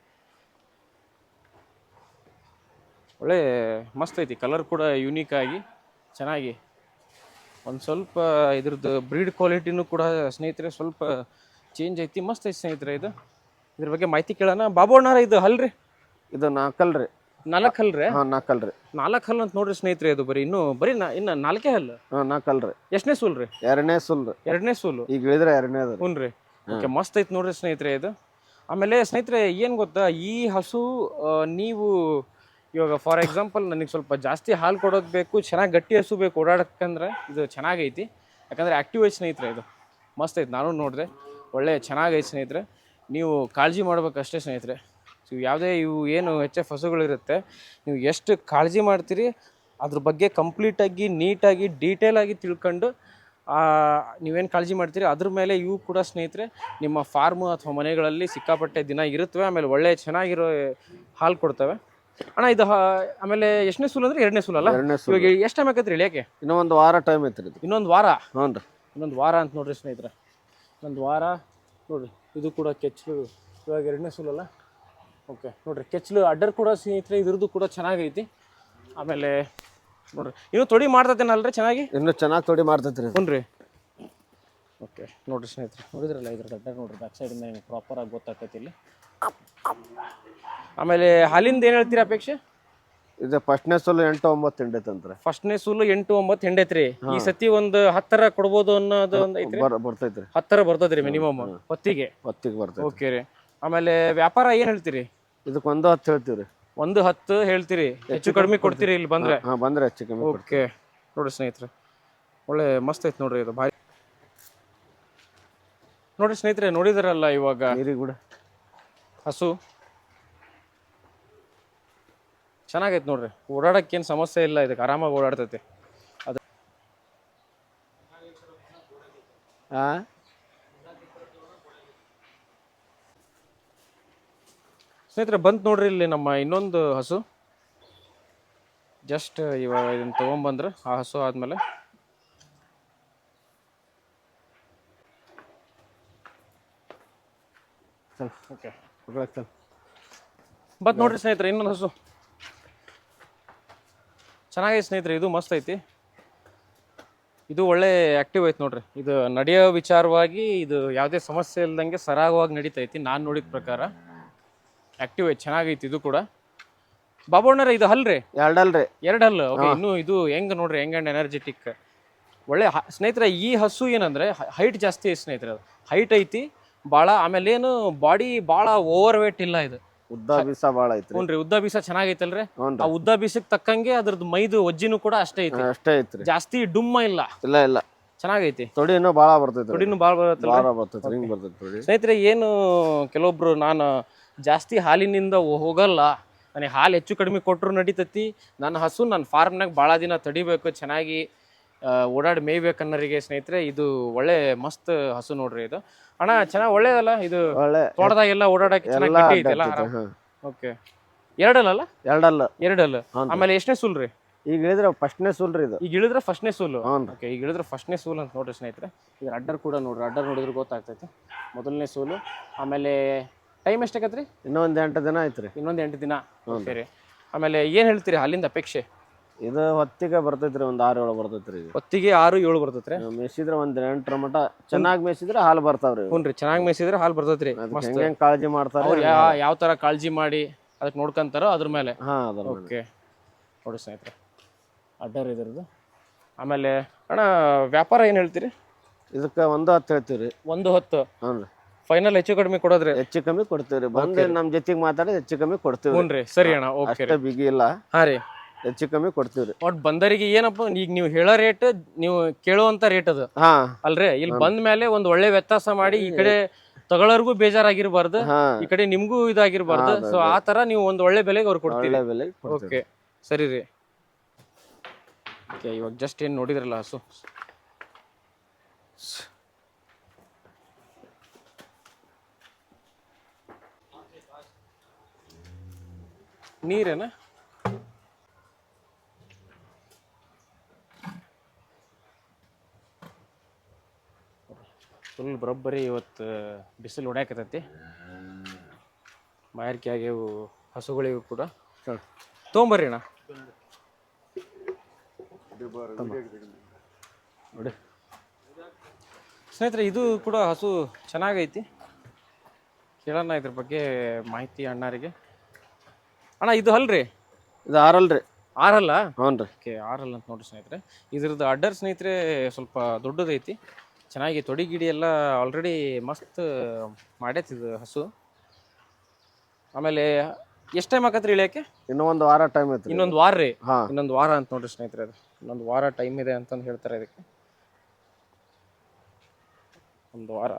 ಒಳ್ಳೆ ಮಸ್ತ್ ಐತಿ ಕಲರ್ ಕೂಡ ಯುನೀಕ್ ಆಗಿ ಚೆನ್ನಾಗಿ. ಒಂದು ಸ್ವಲ್ಪ ಇದ್ರದ್ದು ಬ್ರೀಡ್ ಕ್ವಾಲಿಟಿನೂ ಕೂಡ ಸ್ನೇಹಿತರೆ ಸ್ವಲ್ಪ ಚೇಂಜ್ ಐತಿ, ಮಸ್ತ್ ಐತಿ ಸ್ನೇಹಿತರೆ ಇದು. ಇದ್ರ ಬಗ್ಗೆ ಮಾಹಿತಿ ಕೇಳೋಣ. ಬಾಬು ಅಣ್ಣಾರ, ಇದು ಹಲ್ರಿ ಇದು ನಾಲ್ಕಲ್ ರೀ? ನಾಲ್ಕು ಹಾ ಹಾಂ ರೀ. ನಾಲ್ಕು ಹಲ್ ಅಂತ ನೋಡ್ರಿ ಸ್ನೇಹಿತರೆ ಇದು ಬರೀ. ಇನ್ನು ಬರೀ ನಾ ಇನ್ನು ನಾಲ್ಕೇ ಹಲ್ಲು ಹಾಂ ನಾಲ್ಕಲ್ ರೀ. ಎಷ್ಟನೇ ಸೂಲ್ ರೀ? ಎರಡನೇ ಸುಲ್ ರೀ. ಎರಡನೇ ಸೂಲು? ಈಗ ಇಳಿದ್ರೆ ಎರಡನೇ ಅದ ಹ್ಞೂ ರೀ ಓಕೆ ಮಸ್ತ್ ಐತಿ ನೋಡ್ರಿ ಸ್ನೇಹಿತರೆ ಇದು. ಆಮೇಲೆ ಸ್ನೇಹಿತರೆ ಏನು ಗೊತ್ತಾ ಈ ಹಸು ನೀವು ಇವಾಗ ಫಾರ್ ಎಕ್ಸಾಂಪಲ್ ನನಗೆ ಸ್ವಲ್ಪ ಜಾಸ್ತಿ ಹಾಲು ಕೊಡೋದು ಬೇಕು ಚೆನ್ನಾಗಿ ಗಟ್ಟಿ ಹಸು ಬೇಕು ಓಡಾಡಕ್ಕಂದ್ರೆ ಇದು ಚೆನ್ನಾಗೈತಿ. ಯಾಕಂದ್ರೆ ಆ್ಯಕ್ಟಿವ್ ಐತಿ ಸ್ನೇಹಿತರೆ ಇದು. ಮಸ್ತ್ ಐತಿ ನಾನು ನೋಡಿದೆ. ಒಳ್ಳೆ ಚೆನ್ನಾಗೈತಿ ಸ್ನೇಹಿತರೆ. ನೀವು ಕಾಳಜಿ ಮಾಡ್ಬೇಕಷ್ಟೇ ಸ್ನೇಹಿತರೆ. ಸೊ ಯಾವುದೇ ಇವು ಏನು ಎಚ್ ಎಫ್ ಹಸುಗಳಿರುತ್ತೆ ನೀವು ಎಷ್ಟು ಕಾಳಜಿ ಮಾಡ್ತೀರಿ ಅದ್ರ ಬಗ್ಗೆ ಕಂಪ್ಲೀಟಾಗಿ ನೀಟಾಗಿ ಡೀಟೇಲಾಗಿ ತಿಳ್ಕೊಂಡು ನೀವೇನು ಕಾಳಜಿ ಮಾಡ್ತೀರಿ ಅದ್ರ ಮೇಲೆ ಇವು ಕೂಡ ಸ್ನೇಹಿತರೆ ನಿಮ್ಮ ಫಾರ್ಮು ಅಥವಾ ಮನೆಗಳಲ್ಲಿ ಸಿಕ್ಕಾಪಟ್ಟೆ ದಿನ ಇರುತ್ತವೆ ಆಮೇಲೆ ಒಳ್ಳೆ ಚೆನ್ನಾಗಿರೋ ಹಾಲು ಕೊಡ್ತವೆ. ಅಣ್ಣ ಇದು ಆಮೇಲೆ ಎಷ್ಟನೇ ಸೂಲ್ ಅಂದ್ರೆ ಎರಡನೇ ಸೂಲ್ ಅಲ್ಲ ಎರಡನೇ ಸುಲ್. ಇವಾಗ ಎಷ್ಟು ಟೈಮ್ ಆಗತ್ತೆ ಇಳಿಯಕ್ಕೆ? ಇನ್ನೊಂದು ವಾರ ಟೈಮ್ ಐತ್ರಿ ಇನ್ನೊಂದು ವಾರ? ಹ್ಞೂ ರೀ ಇನ್ನೊಂದು ವಾರ ಅಂತ ನೋಡ್ರಿ ಸ್ನೇಹಿತರೆ. ಇನ್ನೊಂದು ವಾರ ನೋಡ್ರಿ ಇದು ಕೂಡ ಕೆಚ್ಚು. ಇವಾಗ ಎರಡನೇ ಸೂಲಲ್ಲ? ಓಕೆ ನೋಡ್ರಿ ಕೆಚ್ಲು ಅಡ್ಡರ್ ಕೂಡ ಸ್ನೇಹಿತರೆ ಇದ್ರದ್ದು ಕೂಡ ಚೆನ್ನಾಗೈತಿ. ಆಮೇಲೆ ನೋಡ್ರಿ ಇನ್ನು ತೊಡಿ ಮಾಡ್ತತೇನಲ್ರಿ ಚೆನ್ನಾಗಿ? ಇನ್ನು ಚೆನ್ನಾಗಿ ತೊಡಿ ಮಾಡ್ತೈತ್ರಿ ರೀ ಹ್ಞೂ ರೀ ಓಕೆ ನೋಡ್ರಿ ಸ್ನೇಹಿತರೆ ನೋಡಿದ್ರಲ್ಲ ಇದ್ರ ಅಡ್ಡರ್ ನೋಡ್ರಿ ಬ್ಯಾಕ್ ಸೈಡಿಂದ ನಿಮ್ಗೆ ಪ್ರಾಪರಾಗಿ ಗೊತ್ತಾಗ್ತೈತಿ ಇಲ್ಲಿ. ಆಮೇಲೆ ಹಾಲಿಂದ ಏನು ಹೇಳ್ತೀರಾ ಅಪೇಕ್ಷೆ? ಇದು ಫಸ್ಟ್ನೇ ಸೂಲು ಎಂಟು ಒಂಬತ್ತು ಹಿಂಡೈತಂತ್ರಿ. ಫಸ್ಟ್ನೇ ಸೂಲು ಎಂಟು ಒಂಬತ್ತು ಹಿಂಡೈತ್ರಿ. ಈ ಸತಿ ಒಂದು ಹತ್ತರ ಕೊಡ್ಬೋದು ಅನ್ನೋದು ಒಂದು ಐತ್ರಿ? ಬರ್ ಬರ್ತೈತ್ರಿ. ಹತ್ತರ ಬರ್ತದ್ರಿ ಮಿನಿಮಮ್ ಹೊತ್ತಿಗೆ? ಹೊತ್ತಿಗೆ ಬರ್ತೈತೆ ಓಕೆ ರೀ. ಆಮೇಲೆ ವ್ಯಾಪಾರ ಏನು ಹೇಳ್ತೀರಿ? ಇದಕ್ಕೆ ಒಂದು ಹತ್ತು ಹೇಳ್ತೀವ್ರಿ. ಒಂದು ಹತ್ತು ಹೇಳ್ತೀರಿ. ಹೆಚ್ಚು ಕಡಿಮೆ ಕೊಡ್ತೀರಿ ಇಲ್ಲಿ ಬಂದ್ರೆ? ಹಾ ಬಂದ್ರೆ ಹೆಚ್ಚು ಕಮ್ಮಿ ಕೊಡ್ತೀವಿ. ಓಕೆ ನೋಡ್ರಿ ಸ್ನೇಹಿತರೆ ಒಳ್ಳೆ ಮಸ್ತ್ ಐತೆ ನೋಡ್ರಿ ಇದು ಭಾರಿ ನೋಡ್ರಿ ಸ್ನೇಹಿತರೆ ನೋಡಿದಾರಲ್ಲ ಇವಾಗ? ನೀರಿಗೆ ಕೂಡ ಹಸು. ಚೆನ್ನಾಗೈತೆ ನೋಡ್ರಿ. ಓಡಾಡಕ್ಕೇನು ಸಮಸ್ಯೆ ಇಲ್ಲ ಇದಕ್ಕೆ ಆರಾಮಾಗಿ ಓಡಾಡ್ತೈತೆ. ಅದು ಹಾ ಸ್ನೇಹಿತರೆ ಬಂತು ನೋಡ್ರಿ ಇಲ್ಲಿ ನಮ್ಮ ಇನ್ನೊಂದು ಹಸು. ಜಸ್ಟ್ ಇವಾಗ ಇದನ್ನು ತೊಗೊಂಬಂದ್ರೆ ಆ ಹಸು ಆದಮೇಲೆ. ಸರಿ ಓಕೆ ಬತ್ ನೋಡ್ರಿ ಸ್ನೇಹಿತರೆ ಇನ್ನೊಂದು ಹಸು. ಚೆನ್ನಾಗೈತೆ ಸ್ನೇಹಿತರೆ ಇದು ಮಸ್ತ್ ಐತಿ. ಇದು ಒಳ್ಳೆ ಆಕ್ಟಿವ್ ಐತೆ ನೋಡ್ರಿ. ಇದು ನಡೆಯೋ ವಿಚಾರವಾಗಿ ಇದು ಯಾವುದೇ ಸಮಸ್ಯೆ ಇಲ್ದಂಗೆ ಸರಾಗವಾಗಿ ನಡೀತೈತಿ ನಾನು ನೋಡಿದ ಪ್ರಕಾರ. ಆಕ್ಟಿವ್ ಐತಿ ಚೆನ್ನಾಗೈತಿ ಇದು ಕೂಡ. ಬಾಬಣ್ಣರ ಇದು ಹಲ್ರಿ ಎರಡಲ್ರಿ. ಎರಡು ಹಲ್ಲು? ಓಕೆ ಇನ್ನು ಇದು ಹೆಂಗ್ ನೋಡ್ರಿ ಹೆಂಗ್ ಅಂಡ್ ಎನರ್ಜೆಟಿಕ್ ಒಳ್ಳೆ ಸ್ನೇಹಿತರ ಈ ಹಸು ಏನಂದ್ರೆ ಹೈಟ್ ಜಾಸ್ತಿ ಐತಿ ಸ್ನೇಹಿತರೆ ಅದು. ಹೈಟ್ ಐತಿ ಭಾಳ ಆಮೇಲೆ ಏನು ಬಾಡಿ ಭಾಳ ಓವರ್ ವೇಟ್ ಇಲ್ಲ ಇದು. ಉದ್ದ ಬೀಸ ಭಾಳ ಐತಿ ಹ್ಞೂ ಉದ್ದ ಬೀಸ ಚೆನ್ನಾಗೈತಲ್ರಿ? ಆ ಉದ್ದ ಬೀಸಕ್ ತಕ್ಕಂಗೆ ಅದ್ರದ್ದು ಮೈದು ಒಜ್ಜಿನೂ ಕೂಡ ಅಷ್ಟೇ ಐತಿ. ಅಷ್ಟೇ ಐತ್ರಿ. ಜಾಸ್ತಿ ಡುಮ್ಮ ಇಲ್ಲ. ಇಲ್ಲ ಇಲ್ಲ. ಚೆನ್ನಾಗೈತಿ. ತೊಡಿ ಬಾಳ ಬರ್ತೈತಿ ತೊಡಿನೂ ಭಾಳ ಹಿಂಗ್ ಬರ್ತೈತಿ ಸ್ನೇಹಿತರೆ ಏನು ಕೆಲವೊಬ್ರು ನಾನು ಜಾಸ್ತಿ ಹಾಲಿನಿಂದ ಹೋಗಲ್ಲ. ನನಗೆ ಹಾಲು ಹೆಚ್ಚು ಕಡಿಮೆ ಕೊಟ್ಟರು ನಡೀತತಿ. ನನ್ನ ಹಸು ನನ್ನ ಫಾರ್ಮ್ನಾಗ ಭಾಳ ದಿನ ತಡಿಬೇಕು ಚೆನ್ನಾಗಿ ಓಡಾಡಿ ಓಡಾಡಿ ಮೇಯ್ಬೇಕನ್ನೋರಿಗೆ ಸ್ನೇಹಿತರೆ ಇದು ಒಳ್ಳೆ ಮಸ್ತ್ ಹಸು ನೋಡ್ರಿ ಇದು. ಅಣ್ಣ ಚೆನ್ನಾಗಿ ಒಳ್ಳೇದಲ್ಲ? ಇದು ಒಳ್ಳೆ. ತೋಟದಾಗೆಲ್ಲ ಓಡಾಡಕ್ಕೆ ಚೆನ್ನಾಗಿ. ಓಕೆ. ಎರಡಲ್ಲ. ಎರಡಲ್ಲ. ಎರಡಲ್ಲ. ಆಮೇಲೆ ಎಷ್ಟನೇ ಸೂಲ್ ರೀ? ಈಗ ಇಳಿದ್ರೆ ಫಸ್ಟ್ನೇ ಸುಲ್ರಿ ಇದು. ಈಗ ಇಳಿದ್ರೆ ಫಸ್ಟ್ನೇ ಸೂಲು? ಓಕೆ ಈಗ ಇಳಿದ್ರೆ ಫಸ್ಟ್ನೇ ಸೂಲ್ ಅಂತ ನೋಡ್ರಿ ಸ್ನೇಹಿತರೆ. ಈಗ ಅಡ್ಡರ್ ಕೂಡ ನೋಡ್ರಿ ಅಡ್ಡರ್ ನೋಡಿದ್ರೆ ಗೊತ್ತಾಗ್ತೈತೆ. ಮೊದಲನೇ ಸೂಲು ಆಮೇಲೆ ಟೈಮ್ ಎಷ್ಟಾಗತ್ರಿ ರೀ ಇನ್ನೊಂದು ಎಂಟು ದಿನ ಐತ್ರಿ ಇನ್ನೊಂದು ಎಂಟು ದಿನ? ಸರಿ. ಆಮೇಲೆ ಏನು ಹೇಳ್ತೀರಿ ಅಲ್ಲಿಂದ ಅಪೇಕ್ಷೆ? ಇದು ಹೊತ್ತಿಗೆ ಬರ್ತೈತ್ರಿ ಒಂದು ಆರು ಏಳು ಬರ್ತೈತ್ರಿ ಇದು. ಹೊತ್ತಿಗೆ ಆರು ಏಳು ಬರ್ತೈತ್ರಿ? ನಾವ್ ಮೇಯ್ಸಿದ್ರೆ ಒಂದ್ ಎಂಟರ ಮಟ ಚೆನ್ನಾಗಿ ಮೇಯ್ಸಿದ್ರೆ ಹಾಲು ಬರ್ತಾವ್ರಿ ಇವು. ಹ್ಞೂ ರೀ ಚೆನ್ನಾಗಿ ಮೇಯಿಸಿದ್ರೆ ಹಾಲು ಬರ್ತೈತ್ರಿ. ಅದಕ್ಕೆ ಮಸ್ತ್. ಹೆಂಗ್ ಹೆಂಗ್ ಕಾಳಜಿ ಮಾಡ್ತಾರೆ ಅವ್ರು ಯಾವ ಯಾವ ಥರ ಕಾಳಜಿ ಮಾಡಿ ಅದಕ್ಕೆ ನೋಡ್ಕೊಂತಾರೋ ಅದ್ರ ಮೇಲೆ. ಹಾ ಅದ್ರ ಮೇಲೆ. ಓಕೆ. ನೋಡಿ ಸ್ನೇಹಿತರೆ ಅಡ್ಡರ್ ಇದ್ರದ್ದು. ಆಮೇಲೆ ಅಣ್ಣ ವ್ಯಾಪಾರ ಏನು ಹೇಳ್ತೀರಿ? ಇದಕ್ಕೆ ಒಂದು ಹತ್ತು ಹೇಳ್ತೀವ್ರಿ. ಒಂದು ಹೊತ್ತು. ಹ್ಞೂ ರೀ. ಫೈನಲ್ ಹೆಚ್ಚು ಕಡಿಮೆ ಕೊಡೋದ್ರಿ? ಹೆಚ್ಚು ಕಮ್ಮಿ ಕೊಡ್ತೀವ್ರಿ. ಬಂದು ನಮ್ ಜೊತೆಗೆ ಮಾತಾಡಿ ಹೆಚ್ಚು ಕಮ್ಮಿ ಕೊಡ್ತೀವಿ ಹ್ಞೂ ರೀ ಸರಿ ಅಣ್ಣ ಓಕೆ ಅಷ್ಟೇ ಬಿಗಿ ಇಲ್ಲ. ಹಾ ರೀ. ಹೆಚ್ಚು ಕಮ್ಮಿ ಕೊಡ್ತೀವ್ರಿ. ಒಟ್ ಬಂದರಿಗೆ ಏನಪ್ಪ ಈಗ ನೀವು ಹೇಳೋ ರೇಟ್ ನೀವು ಕೇಳುವಂತ ರೇಟ್ ಅದು. ಹಾ. ಅಲ್ರಿ ಇಲ್ಲಿ ಬಂದ ಮೇಲೆ ಒಂದ್ ಒಳ್ಳೆ ವ್ಯತ್ಯಾಸ ಮಾಡಿ ಈ ಕಡೆ ತಗೊಳ್ಳೋರ್ಗೂ ಬೇಜಾರಾಗಿರ್ಬಾರ್ದು ಹಾ. ಈ ಕಡೆ ನಿಮ್ಗೂ ಇದಾಗಿರ್ಬಾರ್ದು. ಸೊ ಆ ತರ ನೀವು ಒಂದ್ ಒಳ್ಳೆ ಬೆಲೆಗೆ ಅವ್ರು ಕೊಡ್ತೀರಿ. ಒಳ್ಳೆ ಬೆಲೆ ಕೊಡ್ತೀವಿ ಓಕೆ ಸರಿ ರೀ. ಓಕೆ ಇವಾಗ ಜಸ್ಟ್ ಏನ್ ನೋಡಿದ್ರಲ್ಲ ಹಸು. ನೀರೇನ? ಫುಲ್ ಬರೋಬ್ಬರಿ ಇವತ್ತು ಬಿಸಿಲು ಹೊಡ್ಯಾಕತೈತಿ ಬಾಯಾರಿಕೆ ಆಗ್ಯಾವು, ಹಸುಗಳಿಗೂ ಕೂಡ. ತೊಗೊಂಬರ್ರಿ ಅಣ್ಣ. ನೋಡಿ. ಸ್ನೇಹಿತರೆ, ಇದು ಕೂಡ ಹಸು ಚೆನ್ನಾಗೈತಿ. ಕೇಳೋಣ ಇದ್ರ ಬಗ್ಗೆ ಮಾಹಿತಿ ಅಣ್ಣಾರಿಗೆ. ಅಣ್ಣ ಇದು ಅಲ್ರಿ ಇದು ಆರಲ್ರಿ. ಆರಲ್ಲ? ಹ್ಞೂ ರೀ ಓಕೆ ಆರಲ್ಲ ಅಂತ ನೋಡಿ ಸ್ನೇಹಿತರೆ. ಇದ್ರದ್ದು ಅಡ್ಡರ್ ಸ್ನೇಹಿತರೆ ಸ್ವಲ್ಪ ದೊಡ್ಡದೈತಿ. ಚೆನ್ನಾಗಿ ತೊಡಿ ಗಿಡಿ ಎಲ್ಲ ಆಲ್ರೆಡಿ ಮಸ್ತ್ ಮಾಡೈತಿ ಇದು ಹಸು. ಆಮೇಲೆ ಎಷ್ಟು ಟೈಮ್ ಆಕತ್ರಿ ಇಳಿಯಕ್ಕೆ? ಇನ್ನೊಂದು ವಾರ ಟೈಮ್ ಐತ್ರಿ. ಇನ್ನೊಂದು ವಾರ ರೀ? ಹಾ. ಇನ್ನೊಂದು ವಾರ ಅಂತ ನೋಡ್ರಿ ಸ್ನೇಹಿತರೆ ಅದು. ಇನ್ನೊಂದು ವಾರ ಟೈಮ್ ಇದೆ ಅಂತಂದು ಹೇಳ್ತಾರೆ ಇದಕ್ಕೆ. ಒಂದು ವಾರ.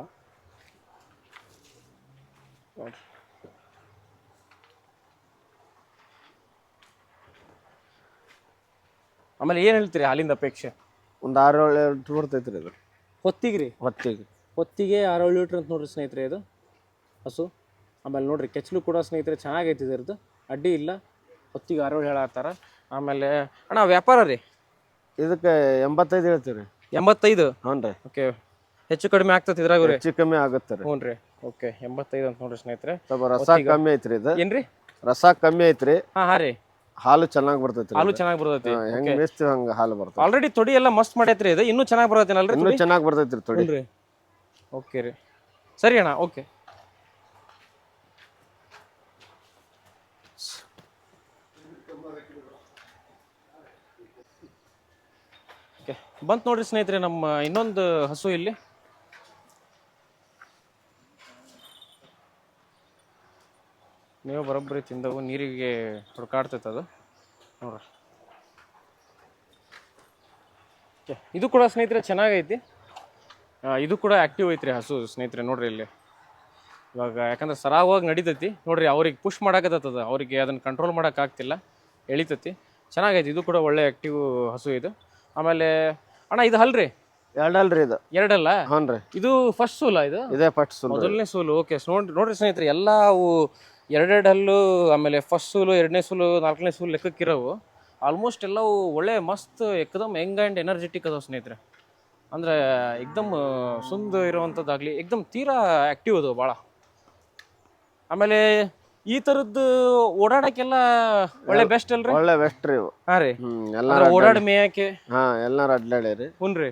ನೋಡ್ರಿ. ಆಮೇಲೆ ಏನು ಹೇಳ್ತೀರಿ ಹಾಲಿಂದ ಅಪೇಕ್ಷೆ? ಒಂದು ಆರು ಏಳು ಲೀಟ್ರ್ ಬರ್ತೈತ್ರಿ ಇದು ಹೊತ್ತಿಗೆ. ರೀ ಹೊತ್ತಿಗೆ ಹೊತ್ತಿಗೆ ಆರೇಳು ಲೀಟ್ರ್ ಅಂತ ನೋಡ್ರಿ ಸ್ನೇಹಿತರೆ ಇದು. ಹಸು. ಆಮೇಲೆ ನೋಡ್ರಿ ಕೆಚ್ಚಲು ಕೂಡ ಸ್ನೇಹಿತರೆ ಚೆನ್ನಾಗೈತಿ ಇದ್ರದ್ದು ಅಡ್ಡಿ ಇಲ್ಲ. ಹೊತ್ತಿಗೆ ಆರೇಳು ಹೇಳತ್ತಾರ. ಆಮೇಲೆ ಅಣ್ಣ ವ್ಯಾಪಾರ ರೀ ಇದಕ್ಕೆ ಎಂಬತ್ತೈದು ಹೇಳ್ತೀವಿ ಎಂಬತ್ತೈದು? ಹ್ಞೂ ರೀ. ಓಕೆ. ಹೆಚ್ಚು ಕಡಿಮೆ ಆಗ್ತದೆ ಇದ್ರಾಗ ರೀ? ಹೆಚ್ಚು ಕಮ್ಮಿ ಆಗುತ್ತೆ ರೀ. ಹ್ಞೂ ರೀ. ಓಕೆ. ಎಂಬತ್ತೈದು ಅಂತ ನೋಡ್ರಿ ಸ್ನೇಹಿತರೆ. ಸ್ವಲ್ಪ ರಸ ಕಮ್ಮಿ ಐತ್ರಿ ಇದು. ಏನ್ರಿ? ರಸ ಕಮ್ಮಿ ಐತ್ರಿ. ಹಾಂ ಹಾಂ ರೀ. ಹಾಲು ಚೆನ್ನಾಗಿ ಬರ್ತೈತಿ ಹಾಲು ಚೆನ್ನಾಗಿ ಬರ್ತೈತಿ. ಹೆಂಗ್ ಮೇಯ್ಸ್ತೀವಿ ಹಂಗ ಹಾಲು ಬರ್ತೈತಿ. ಆಲ್ರೆಡಿ ತೊಡಿ ಎಲ್ಲ ಮಸ್ತ್ ಮಾಡೈತ್ರಿ ಇದು. ಇನ್ನೂ ಚೆನ್ನಾಗಿ ಬರತ್ತೇನಲ್ರಿ ಇನ್ನೂ ಚೆನ್ನಾಗಿ ಬರ್ತೈತಿ ತೊಡಿ. ರೀ ಓಕೆ ರೀ. ಸರಿ ಅಣ್ಣ ಓಕೆ ಓಕೆ ಬಂತು ನೋಡ್ರಿ ಸ್ನೇಹಿತರೆ ನಮ್ಮ ಇನ್ನೊಂದು ಹಸು ಇಲ್ಲಿ. ನೀವು ಬರೋಬ್ಬರಿ ತಿಂದವು ನೀರಿಗೆ ಹುಡ್ಕಾಡ್ತೈತೆ ಅದು. ನೋಡ್ರಿ. ಓಕೆ ಇದು ಕೂಡ ಸ್ನೇಹಿತರೆ ಚೆನ್ನಾಗೈತಿ. ಇದು ಕೂಡ ಆ್ಯಕ್ಟಿವ್ ಐತ್ರಿ ಹಸು ಸ್ನೇಹಿತರೆ ನೋಡ್ರಿ ಇಲ್ಲಿ. ಇವಾಗ ಯಾಕಂದ್ರೆ ಸರಾಗವಾಗಿ ನಡಿತೈತಿ. ನೋಡ್ರಿ ಅವ್ರಿಗೆ ಪುಷ್ ಮಾಡಕತ್ತದ ಅವ್ರಿಗೆ ಅದನ್ನು ಕಂಟ್ರೋಲ್ ಮಾಡೋಕ್ಕಾಗ್ತಿಲ್ಲ ಎಳಿತೈತಿ. ಚೆನ್ನಾಗೈತಿ ಇದು ಕೂಡ ಒಳ್ಳೆ ಆ್ಯಕ್ಟಿವ್ ಹಸು ಇದು. ಆಮೇಲೆ ಅಣ್ಣ ಇದು ಅಲ್ರಿ ಎರಡಲ್ರಿ ಇದು. ಎರಡಲ್ಲ? ಹ್ಞೂ ರೀ ಇದು ಫಸ್ಟ್ ಸೂಲ ಇದು? ಇದೇ ಫಸ್ಟ್ ಸೂಲ್. ಮೊದಲನೇ ಸೂಲು ಓಕೆ ನೋಡ್ರಿ ನೋಡ್ರಿ ಸ್ನೇಹಿತರೆ ಎಲ್ಲ ಎರಡೆರಡು ಹಲ್ಲು ಆಮೇಲೆ ಫಸ್ಟ್ ಸೂಲು ಎರಡನೇ ಸೂಲು ನಾಲ್ಕನೇ ಸೂಲು ಲೆಕ್ಕಕ್ಕಿರೋವು. ಆಲ್ಮೋಸ್ಟ್ ಎಲ್ಲವು ಒಳ್ಳೆ ಮಸ್ತ್ ಎಕ್ದಮ್ ಯಂಗ್ ಆ್ಯಂಡ್ ಎನರ್ಜೆಟಿಕ್ ಅದಾವ ಸ್ನೇಹಿತರೆ. ಅಂದರೆ ಎಕ್ದಮ್ ಸುಂದ ಇರುವಂಥದ್ದಾಗಲಿ ಎಕ್ದಮ್ ತೀರಾ ಆ್ಯಕ್ಟಿವ್ ಅದು ಭಾಳ ಆಮೇಲೆ ಈ ಥರದ್ದು ಓಡಾಡಕ್ಕೆಲ್ಲ ಒಳ್ಳೆ ಬೆಸ್ಟ್ ಅಲ್ರಿ? ಒಳ್ಳೆ ಬೆಸ್ಟ್ ರೀ ಹಾಂ ರೀ. ಎಲ್ಲ ಓಡಾಡ ಮೇಯಕ್ಕೆ? ಹಾ ಎಲ್ಲಾರು ಅಡ್ಡಾಡಿ ರೀ. ಹ್ಞೂ ರೀ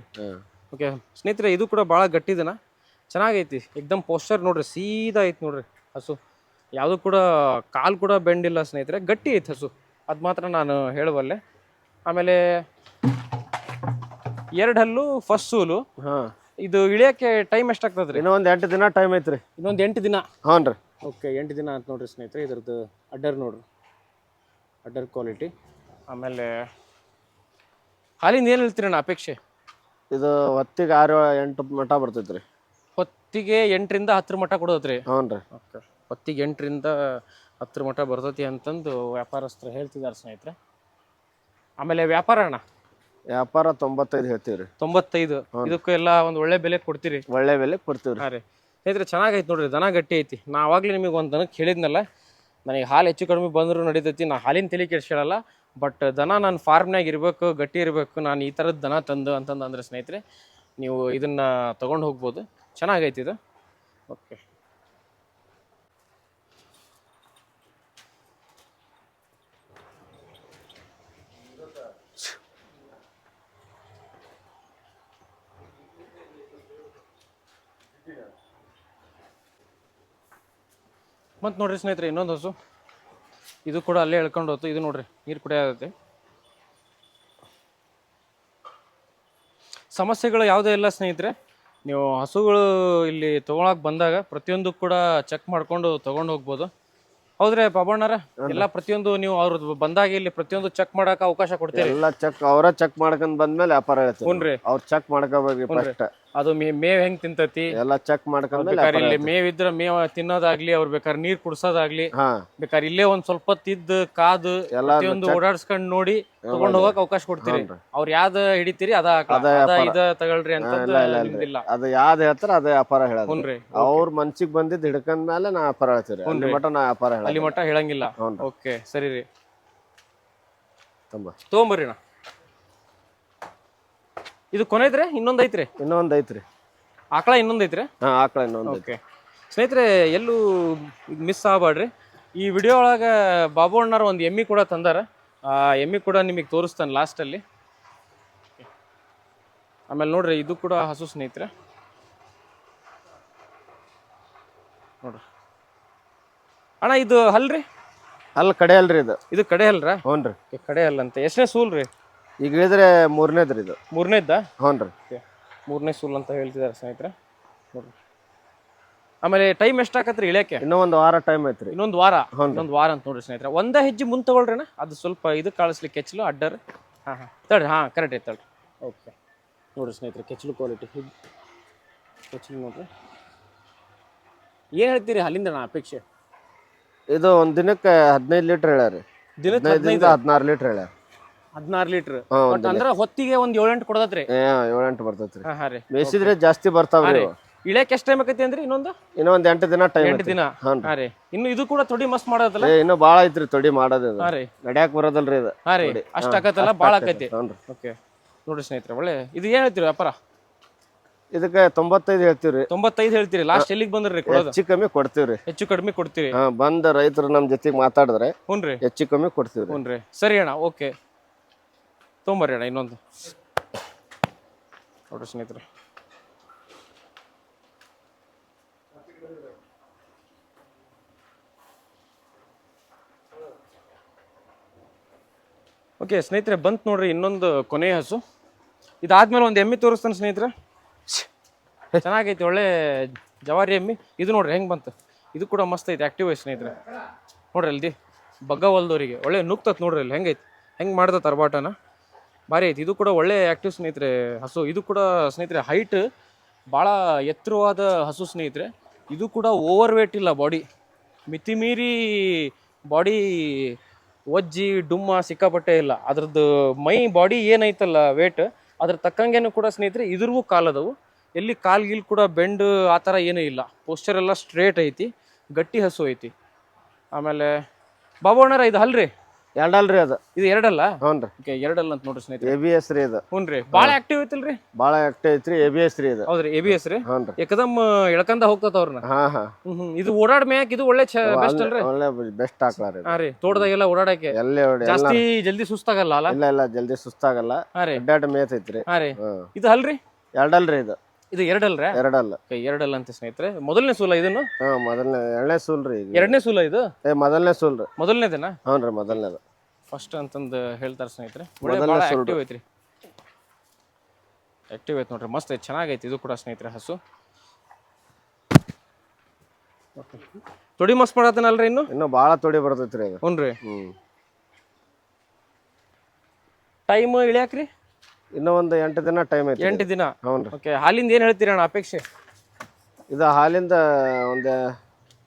ಓಕೆ ಸ್ನೇಹಿತರೆ ಇದು ಕೂಡ ಭಾಳ ಗಟ್ಟಿದನ. ಚೆನ್ನಾಗೈತಿ. ಎಕ್ದಮ್ ಪೋಸ್ಟರ್ ನೋಡ್ರಿ ಸೀದಾ ಐತಿ ನೋಡ್ರಿ ಹಸು. ಯಾವುದು ಕೂಡ ಕಾಲು ಕೂಡ ಬೆಂಡಿಲ್ಲ ಸ್ನೇಹಿತರೆ ಗಟ್ಟಿ ಐತೆ ಹಸು. ಅದು ಮಾತ್ರ ನಾನು ಹೇಳಬಲ್ಲೆ ಆಮೇಲೆ ಎರಡು ಹಲ್ಲು ಫಸ್ಟ್ ಸೂಲು. ಹಾಂ. ಇದು ಇಳಿಯೋಕ್ಕೆ ಟೈಮ್ ಎಷ್ಟಾಗ್ತದೆ ರೀ ಇನ್ನೊಂದು ಒಂದ್ ಎಂಟು ದಿನ ಟೈಮ್ ಐತ್ರಿ. ಇನ್ನೊಂದು ಎಂಟು ದಿನ? ಹಾಂ ರೀ. ಓಕೆ ಎಂಟು ದಿನ ಅಂತ ನೋಡ್ರಿ ಸ್ನೇಹಿತರೆ ಇದ್ರದ್ದು ಅಡ್ಡರ್ ನೋಡ್ರಿ. ಅಡ್ಡರ್ ಕ್ವಾಲಿಟಿ ಆಮೇಲೆ ಹಾಲಿಂದ ಏನು ಹೇಳ್ತೀರಣ್ಣ ಅಪೇಕ್ಷೆ? ಇದು ಹೊತ್ತಿಗೆ ಆರು ಎಂಟು ಮಟ ಬರ್ತೈತ್ರಿ. ಹೊತ್ತಿಗೆ ಎಂಟರಿಂದ ಹತ್ತರ ಮಟ್ಟ ಕೊಡೋದ್ರಿ? ಹ್ಞೂ ರೀ. ಓಕೆ ಹೊತ್ತಿಗೆ ಎಂಟರಿಂದ ಹತ್ತರ ಮಟ್ಟ ಬರ್ತೈತಿ ಅಂತಂದು ವ್ಯಾಪಾರಸ್ಥರು ಹೇಳ್ತಿದ್ದಾರೆ ಸ್ನೇಹಿತರೆ. ಆಮೇಲೆ ವ್ಯಾಪಾರ ಅಣ್ಣ? ವ್ಯಾಪಾರ ತೊಂಬತ್ತೈದು ಹೇಳ್ತೀವಿ ರೀ ತೊಂಬತ್ತೈದು ಇದಕ್ಕೂ ಎಲ್ಲ ಒಂದು ಒಳ್ಳೆ ಬೆಲೆ ಕೊಡ್ತೀರಿ? ಒಳ್ಳೆ ಬೆಲೆ ಕೊಡ್ತೀವಿ ರೀ ಹಾಂ ರೀ. ಸ್ನೇಹಿತರೆ ಚೆನ್ನಾಗೈತೆ ನೋಡ್ರಿ ದನ ಗಟ್ಟಿ ಐತಿ. ನಾ ಆವಾಗಲೇ ನಿಮಗೆ ಒಂದು ದನಕ್ಕೆ ಹೇಳಿದ್ನಲ್ಲ ನನಗೆ ಹಾಲು ಹೆಚ್ಚು ಕಡಿಮೆ ಬಂದರೂ ನಡೀತೈತಿ ನಾ ಹಾಲಿನ ತಲೆ ಕೆಡ್ಸ್ಕೊಳ್ಳಲ್ಲ ಬಟ್ ದನ ನಾನು ಫಾರ್ಮ್ನಾಗ ಇರಬೇಕು ಗಟ್ಟಿ ಇರಬೇಕು ನಾನು ಈ ಥರದ್ದು ದನ ತಂದು ಅಂತಂದು ಅಂದರೆ ಸ್ನೇಹಿತರೆ ನೀವು ಇದನ್ನು ತೊಗೊಂಡು ಹೋಗ್ಬೋದು. ಚೆನ್ನಾಗೈತಿ ಇದು. ಓಕೆ. ಮತ್ತು ನೋಡ್ರಿ ಸ್ನೇಹಿತರೆ ಇನ್ನೊಂದು ಹಸು. ಇದು ಕೂಡ ಅಲ್ಲೇ ಎಳ್ಕೊಂಡು ಹೋತು. ಇದು ನೋಡ್ರಿ ನೀರು ಕುಡಿಯ ಸಮಸ್ಯೆಗಳು ಯಾವುದೇ ಇಲ್ಲ ಸ್ನೇಹಿತರೆ. ನೀವು ಹಸುಗಳು ಇಲ್ಲಿ ತೊಗೊಳಕ್ ಬಂದಾಗ ಪ್ರತಿಯೊಂದು ಕೂಡ ಚೆಕ್ ಮಾಡ್ಕೊಂಡು ತೊಗೊಂಡು ಹೋಗ್ಬೋದು. ಹೌದ್ರೆ ಪಾಪಣ್ಣರ? ಎಲ್ಲ ಪ್ರತಿಯೊಂದು ನೀವು ಅವ್ರದ್ದು ಬಂದಾಗ ಇಲ್ಲಿ ಪ್ರತಿಯೊಂದು ಚೆಕ್ ಮಾಡಕ್ಕೆ ಅವಕಾಶ ಕೊಡ್ತೀರಿ. ಎಲ್ಲ ಚೆಕ್ ಅವರ ಚೆಕ್ ಮಾಡ್ಕೊಂಡ್ ಬಂದ್ಮೇಲೆ ವ್ಯಾಪಾರ ಹೇಳ್ತೀವಿ ಹ್ಞೂನ್ರಿ ಅವ್ರು ಚೆಕ್ ಮಾಡ್ಕೋಬೇಕು ಫಸ್ಟ್ ಅದು ಮೇ ಮೇವ್ ಹೆಂಗ್ ತಿಂತತಿ? ಎಲ್ಲ ಚೆಕ್ ಮಾಡ್ಕೊಂಡ್ಮೇಲೆ ಬೇಕಾದ್ರೆ ಇಲ್ಲಿ ಮೇವ್ ಇದ್ರ ಮೇವ್ ತಿನ್ನೋದಾಗ್ಲಿ ಅವ್ರು ಬೇಕಾದ್ರೆ ನೀರ್ ಕುಡ್ಸೋದಾಗ್ಲಿ ಹಾ. ಬೇಕಾದ್ರೆ ಇಲ್ಲೇ ಒಂದ್ ಸ್ವಲ್ಪ ತಿದ್ದು ಕಾದು ಒಂದು ಓಡಾಡ್ಸ್ಕೊಂಡ್ ನೋಡಿ ತಗೊಂಡ್ ಹೋಗಕ್ ಅವಕಾಶ ಕೊಡ್ತೀರಿ. ಅವ್ರ ಯಾವ್ದ ಹಿಡಿತೀರಿ ಅದ ಇದ ತಗೊಳ್ರಿ ಅಂತ ಇಲ್ಲ ಅದು ಯಾವ್ದು ಹೇಳ್ತಾರ ಅದೇ ವ್ಯಾಪಾರ ಹೇಳಿ ಅವ್ರ ಮನ್ಸಿಗೆ ಬಂದಿದ್ದು ಹಿಡ್ಕೊಂಡ್ ಮೇಲೆ ನಾ ವ್ಯಾಪಾರ ಹೇಳ್ತೀರಿ ಅಲ್ಲಿ ಮಟ ನಾ ವ್ಯಾಪಾರ ಅಲ್ಲಿ ಮಟ್ಟ ಹೇಳಂಗಿಲ್ಲ. ಓಕೆ ಸರಿ ರೀ. ತುಂಬಾ ತೊಗೊಂಬರ್ರಿ ಅಣ್ಣ ಇದು ಕೊನೆದ್ರಿ ಇನ್ನೊಂದ್ ಐತ್ರಿ? ಇನ್ನೊಂದ್ ಐತ್ರಿ. ಆಕಳ ಇನ್ನೊಂದ್ ಐತ್ರಿ? ಹಾ ಆಕಳ ಇನ್ನೊಂದ್ ಓಕೆ. ಸ್ನೇಹಿತರೆ ಎಲ್ಲೂ ಮಿಸ್ ಆಗಬೇಡ್ರಿ. ಈ ವಿಡಿಯೋ ಒಳಗ ಬಾಬು ಅಣ್ಣಾರ ಒಂದು ಎಮ್ಮಿ ಕೂಡ ತಂದಾರ. ಆ ಎಮ್ಮಿ ಕೂಡ ನಿಮಗೆ ತೋರಿಸ್ತಾನೆ ಲಾಸ್ಟಲ್ಲಿ ಆಮೇಲೆ ನೋಡ್ರಿ ಇದು ಕೂಡ ಹಸು ಸ್ನೇಹಿತರೆ. ನೋಡ್ರಿ. ಅಣ್ಣ ಇದು ಅಲ್ರಿ ಅಲ್ಲಿ ಕಡೆ ಅಲ್ರಿ ಇದು. ಇದು ಕಡೆ ಅಲ್ರ ಹ್ಞೂ ರೀ ಕಡೆ ಅಲ್ಲಂತೆ ಎಷ್ಟನೇ ಸೂಲ್ ರೀ? ಈಗ ಇಳಿದ್ರೆ ಮೂರನೇದ್ರಿ ಇದು. ಮೂರನೇದ್ದ? ರೀ. ಮೂರನೇ ಸುಲ್ ಅಂತ ಹೇಳ್ತಿದ್ದಾರೆ ಸ್ನೇಹಿತರೆ. ನೋಡ್ರಿ ಆಮೇಲೆ ಟೈಮ್ ಎಷ್ಟಾಕತ್ರಿ ಇಳ್ಯಾಕೆ ಇನ್ನೂ ಒಂದು ವಾರ ಟೈಮ್ ಐತ್ರಿ. ಇನ್ನೊಂದು ವಾರ? ಇನ್ನೊಂದು ವಾರ ಅಂತ ನೋಡ್ರಿ ಸ್ನೇಹಿತರೆ. ಒಂದೇ ಹೆಜ್ಜೆ ಮುಂದೆ ತಗೊಳ್ರಣ್ಣ ಅದು ಸ್ವಲ್ಪ ಇದು ಕಾಳಿಸ್ಲಿಕ್ಕೆ ಕೆಚ್ಚಲು ಅಡ್ಡರ್. ಹಾಂ ಹಾಂ. ತಡ್ರಿ ಹಾಂ ಕರೆಕ್ಟ್ ಐತೆ ತಡ್ರಿ. ಓಕೆ. ನೋಡ್ರಿ ಸ್ನೇಹಿತರೆ ಕೆಚ್ಚಲು ಕ್ವಾಲಿಟಿ ಕೆಚ್ಚಲು ನೋಡ್ರಿ. ಏನು ಹೇಳ್ತೀರಿ ಅಲ್ಲಿಂದ ನಾ ಅಪೇಕ್ಷೆ? ಇದು ಒಂದು ದಿನಕ್ಕೆ ಹದಿನೈದು ಲೀಟರ್ ಹೇಳ್ಯಾರಿ ದಿನಕ್ಕೆ ಹದಿನೈದು? ಹದಿನಾರು ಲೀಟರ್ ಹೇಳ್ಯಾರ ಹದಿನಾರು ಲೀಟರ್. ಅಂದ್ರ ಹೊತ್ತಿಗೆ ಒಂದ್ ಏಳೆಂಟು ಕೊಡದತ್ರಿ ಏಳೆಂಟು ಬರ್ತೈತ್ರಿ. ಹಾಂ ಹಾಂ ರೀ. ಮೇಸಿದ್ರೆ ಜಾಸ್ತಿ ಬರ್ತಾವ್ರಿ ಇವು. ಇಳ್ಯಾಕೆ ಎಷ್ಟು ಟೈಮ್ ಆಕೈತಿ ಅಂದ್ರಿ ಇನ್ನೊಂದು? ಇನ್ನೊಂದ್ ಎಂಟು ದಿನ ಟೈಮ್ ಎಂಟು ದಿನ. ಹ್ಞೂ ರೀ. ಇನ್ನು ಇದು ಕೂಡ ತೊಡಿ ಮಸ್ತ್ ಮಾಡೋದಲ್ಲ ಇನ್ನು ಭಾಳ ಐತ್ರಿ ತೊಡಿ ಮಾಡೋದು ಹಾಂ ರೀ. ನಡ್ಯಾಕ್ ಬರೋದಲ್ರಿ ಇದು. ಹಾಂ ರೀ. ಅಷ್ಟು ಆಕತ್ತಲ್ಲ ಭಾಳ ಆಕೈತಿ. ಓಕೆ. ನೋಡ್ರಿ ಸ್ನೇಹಿತರೆ ಒಳ್ಳೆ ಇದು ಏನು ಹೇಳ್ತೀರಿ ವ್ಯಾಪಾರ? ಇದಕ್ಕೆ ತೊಂಬತ್ತೈದು ಹೇಳ್ತೀವ್ರಿ. ತೊಂಬತ್ತೈದು ಹೇಳ್ತೀರಿ. ಲಾಸ್ಟ್ ಎಲ್ಲಿಗೆ ಬಂದ್ರಿ ಹೆಚ್ಚು ಕಮ್ಮಿ ಕೊಡ್ತೀವ್ರಿ. ಹೆಚ್ಚು ಕಡಿಮೆ ಕೊಡ್ತೀರಿ. ಹಾ ಬಂದ ರೈತರು ನಮ್ಮ ಜೊತೆಗೆ ಮಾತಾಡಿದ್ರೆ ಹ್ಞೂ ಹೆಚ್ಚು ಕಮ್ಮಿ ಕೊಡ್ತೀವ್ರಿ. ಹ್ಞೂ ಸರಿ ಅಣ್ಣ ಓಕೆ. ತೊಗೊಂಬರ್ರಿ ಅಣ್ಣ, ಇನ್ನೊಂದು. ನೋಡ್ರಿ ಸ್ನೇಹಿತರೆ. ಓಕೆ, ಸ್ನೇಹಿತರೆ, ಬಂತು ನೋಡ್ರಿ ಇನ್ನೊಂದು ಕೊನೆಯ ಹಸು. ಇದಾದ್ಮೇಲೆ ಒಂದು ಎಮ್ಮಿ ತೋರಿಸ್ತಾನೆ ಸ್ನೇಹಿತರೆ. ಚೆನ್ನಾಗೈತಿ, ಒಳ್ಳೆ ಜವಾರಿ ಎಮ್ಮಿ. ಇದು ನೋಡ್ರಿ, ಹೆಂಗೆ ಬಂತು? ಇದು ಕೂಡ ಮಸ್ತ್ ಐತಿ ಆ್ಯಕ್ಟಿವ್ ಐತಿ ಸ್ನೇಹಿತರೆ. ನೋಡ್ರಿ ಅಲ್ದಿ ಬಗ್ಗ ಹೊಲ್ದವ್ರಿಗೆ. ಒಳ್ಳೆ ನುಗ್ತತ್ ನೋಡ್ರಿ ಅಲ್ಲಿ, ಹೆಂಗೈತಿ? ಹೆಂಗೆ ಮಾಡ್ದ ತರ್ಬಾಟನ ಭಾರಿ ಐತಿ. ಇದು ಕೂಡ ಒಳ್ಳೆ ಆಕ್ಟಿವ್ ಸ್ನೇಹಿತರೆ ಹಸು. ಇದು ಕೂಡ ಸ್ನೇಹಿತರೆ ಹೈಟ್ ಭಾಳ ಎತ್ತರವಾದ ಹಸು ಸ್ನೇಹಿತರೆ. ಇದು ಕೂಡ ಓವರ್ ವೇಟ್ ಇಲ್ಲ ಬಾಡಿ ಮಿತಿಮೀರಿ ಬಾಡಿ ಒಜ್ಜಿ, ಡುಮ್ಮ ಸಿಕ್ಕಾಪಟ್ಟೆ ಇಲ್ಲ. ಅದ್ರದ್ದು ಮೈ ಬಾಡಿ ಏನೈತಲ್ಲ ವೇಟ್ ಅದ್ರ ತಕ್ಕಂಗೆನೂ ಕೂಡ ಸ್ನೇಹಿತರೆ ಇದ್ರಿಗೂ ಕಾಲದವು. ಎಲ್ಲಿ ಕಾಲ್ಗಿಲ್ ಕೂಡ ಬೆಂಡ್ ಆ ಥರ ಏನೂ ಇಲ್ಲ. ಪೋಸ್ಚರ್ ಎಲ್ಲ ಸ್ಟ್ರೇಟ್ ಐತಿ. ಗಟ್ಟಿ ಹಸು ಐತಿ. ಆಮೇಲೆ ಬಾಬೋಣರ ಇದು ಹಲ್ರಿ ಎರಡಲ್ರಿ ಅದು. ಇದು ಎರಡಲ್ಲ? ಹ್ಞೂ ರೀ ಓಕೆ ಎರಡಲ್ಲ ಅಂತ ನೋಡ್ರಿ ಸ್ನೇಹಿತರೆ. ಎ ಬಿ ಎಸ್ ರೀ ಇದು. ಹ್ಞೂ ರೀ ಭಾಳ ಆಕ್ಟಿವ್ ಐತಿಲ್ರಿ? ಭಾಳ ಆಕ್ಟಿವ್ ಐತ್ರಿ ಎ ಬಿ ಎಸ್ ರೀ ಇದು. ಹೌದ್ರಿ ಎ ಬಿ ಎಸ್ ರೀ? ಹ್ಞೂ ರೀ ಏಕದಮ್ ಎಳ್ಕಂದ ಹೋಗ್ತದ ಅವ್ರನ್ನ? ಹಾ ಹಾ. ಹ್ಮ್ ಹ್ಮ್. ಇದು ಓಡಾಡ್ ಮೇಯಕ್ ಇದು ಒಳ್ಳೆ ಬೆಸ್ಟ್ ಅಲ್ರಿ? ಒಳ್ಳೆ ಬೆಸ್ಟ್ ಹಾಕ್ಲಾರ ಇದು. ಹಾ ರೀ ತೋಟದಾಗೆಲ್ಲ ಓಡಾಡಕ್ಕೆ? ಎಲ್ಲೇ ಹೊಡಿ ಎಲ್ಲ ಜಾಸ್ತಿ ಜಲ್ದಿ ಸುಸ್ತಾಗಲ್ಲ ಅಲ್ಲ? ಇಲ್ಲ ಇಲ್ಲ ಜಲ್ದಿ ಸುಸ್ತಾಗಲ್ಲ. ಹಾ ರೀ. ಅಡ್ಡಾಡ್ ಮೇತೈತ್ರಿ ಹಾ ರೀ. ಹ್ಮ್. ಇದು ಹಲ್ರಿ? ಎರಡಲ್ರಿ ಇದು. ಇದು ಎರಡಲ್ರ? ಎರಡಲ್ಲ. ಎರಡಲ್ಲ ಅಂತ ಸ್ನೇಹಿತರೆ. ಮೊದಲನೇ ಸೂಲ ಇದನ್ನು? ಹಾ ಮೊದಲನೇ ಎರಡನೇ ಸೂಲ್ ರೀ ಎರಡನೇ ಸೂಲ ಇದು? ಏ ಮೊದಲನೇ ಸೂಲ್ ರೀ ಮೊದಲನೇದೇನಾ? ಹ್ಞೂ ರೀ ಮೊದಲನೇದು. ಫಸ್ಟ್ ಅಂತಂದು ಹೇಳ್ತಾರೆ ಸ್ನೇಹಿತರೆ. ಒಳ್ಳೆ ಮೊದಲನೇ ಆಕ್ಟಿವ್ ಐತ್ರಿ. ಆಕ್ಟಿವ್ ಐತಿ ನೋಡ್ರಿ ಮಸ್ತ್ ಐತಿ ಚೆನ್ನಾಗೈತಿ ಇದು ಕೂಡ ಸ್ನೇಹಿತರೆ ಹಸು. ತೊಡಿ ಮಸ್ತ್ ಮಾಡತ್ತನಲ್ರಿ ಇನ್ನು? ಇನ್ನು ಭಾಳ ತೊಡಿ ಬರ್ತೈತ್ರಿ ಅದು ಹ್ಞೂ ರೀ ಹ್ಮ್. ಟೈಮ್ ಇಳಿಯಾಕ್ರಿ? ಇನ್ನೂ ಒಂದು ಎಂಟು ದಿನ ಟೈಮ್ ಐತಿ. ಎಂಟು ದಿನ? ಹ್ಞೂ ರೀ ಓಕೆ ಹಾಲಿಂದ ಏನು ಹೇಳ್ತೀರಿ ಅಣ್ಣ ಅಪೇಕ್ಷೆ? ಇದು ಹಾಲಿಂದ ಒಂದು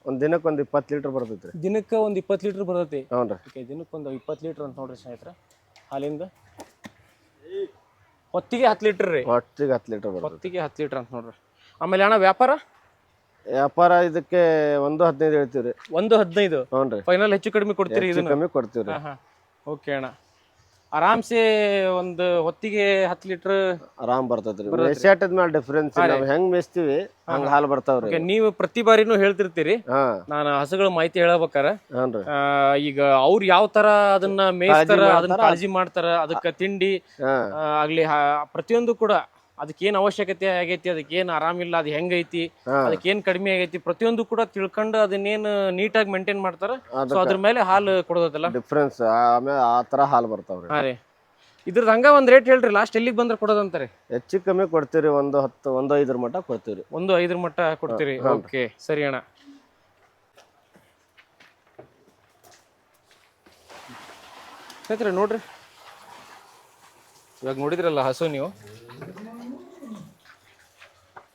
ಒಂದು ದಿನಕ್ಕೆ ಒಂದು ಇಪ್ಪತ್ತು ಲೀಟ್ರ್ ಬರ್ತೈತ್ರಿ. ದಿನಕ್ಕೆ ಒಂದು ಇಪ್ಪತ್ತು ಲೀಟ್ರ್ ಬರ್ತೈತಿ? ಹ್ಞೂ ರೀ ಓಕೆ ದಿನಕ್ಕೆ ಒಂದು ಇಪ್ಪತ್ತು ಲೀಟ್ರ್ ಅಂತ ನೋಡ್ರಿ ಸ್ನೇಹಿತರೆ ಹಾಲಿಂದ. ಹೊತ್ತಿಗೆ ಹತ್ತು ಲೀಟ್ರ್ ರೀ. ಹೊತ್ತಿಗೆ ಹತ್ತು ಲೀಟ್ರ್ ಬರ್ತೈತಿ ಹೊತ್ತಿಗೆ ಹತ್ತು ಲೀಟ್ರ್ ಅಂತ ನೋಡ್ರಿ. ಆಮೇಲೆ ಅಣ್ಣ ವ್ಯಾಪಾರ? ವ್ಯಾಪಾರ ಇದಕ್ಕೆ ಒಂದು ಹದಿನೈದು ಹೇಳ್ತೀವಿ ರೀ ಒಂದು ಹದಿನೈದು? ಹ್ಞೂ ರೀ ಫೈನಲ್ ಹೆಚ್ಚು ಕಡಿಮೆ ಕೊಡ್ತೀರಿ ಹೆಚ್ಚು ಇದನ್ನ? ಕಮ್ಮಿ ಕೊಡ್ತೀವಿ ರೀ ಓಕೆ ಅಣ್ಣ. ಆರಾಮ್ಸೆ ಒಂದು ಹೊತ್ತಿಗೆ ಹತ್ತು ಲೀಟರ್ ಆರಾಮ್ ಬರ್ತದ್ರಿ ಮೇಸಾಟದ ಮೇಲೆ ಡಿಫ್ರೆನ್ಸ್ ನಾವು ಹೆಂಗ್ ಮೇಸ್ತೀವಿ ಹಂಗ ಹಾಲು ಬರ್ತಾವ್ರಿ. ನೀವು ಪ್ರತಿ ಬಾರಿನೂ ಹೇಳ್ತಿರ್ತೀರಿ. ನಾನು ಹಸುಗಳ ಮಾಹಿತಿ ಹೇಳಬೇಕಾರ. ಈಗ ಅವ್ರು ಯಾವ ತರ ಅದನ್ನ ಮೇಯಿಸ್ತಾರ ಅದನ್ನ ಕಾಳಜಿ ಮಾಡ್ತಾರ ಅದಕ್ಕ ತಿಂಡಿ ಆಗ್ಲಿ ಪ್ರತಿಯೊಂದು ಕೂಡ ಅದಕ್ಕೆ ಏನ್ ಅವಶ್ಯಕತೆ ಆಗೈತಿ ಅದಕ್ಕೆ ಏನ್ ಆರಾಮಿಲ್ಲ ಅದು ಹೆಂಗೈತಿ ಅದಕ್ಕೇನು ಅದಕ್ಕೆ ಏನ್ ಕಡಿಮೆ ಆಗೈತಿ ಪ್ರತಿಯೊಂದು ಕೂಡ ತಿಳ್ಕೊಂಡು ಅದನ್ನೇನು ನೀಟಾಗಿ ಮೇಂಟೈನ್ ಮಾಡ್ತಾರ. ಸೊ ಅದ್ರ ಮೇಲೆ ಹಾಲು ಕೊಡೋದಲ್ಲ? ಡಿಫ್ರೆನ್ಸ್ ಆಮೇಲೆ ಆ ತರ ಹಾಲು ಬರ್ತಾವ್ರಿ. ಹಾಂ ರೀ. ಇದ್ರದ್ದು ಹಂಗ ಒಂದ್ ರೇಟ್ ಹೇಳ್ರಿ ಲಾಸ್ಟ್ ಎಲ್ಲಿಗೆ ಬಂದ್ರೆ ಕೊಡೋದಂತಾರೆ? ಹೆಚ್ಚು ಕಮ್ಮಿ ಕೊಡ್ತೀರಿ ಒಂದು ಹತ್ತು ಒಂದು ಐದರ ಮಟ್ಟ ಕೊಡ್ತೀರಿ ಒಂದು ಐದ್ರ ಮಟ್ಟ ಕೊಡ್ತೀರಿ? ಓಕೆ ಸರಿ ಅಣ್ಣ. ಸ್ನೇಹಿತರೆ ನೋಡ್ರಿ. ಇವಾಗ ನೋಡಿದ್ರಲ್ಲ ಹಸು ನೀವು?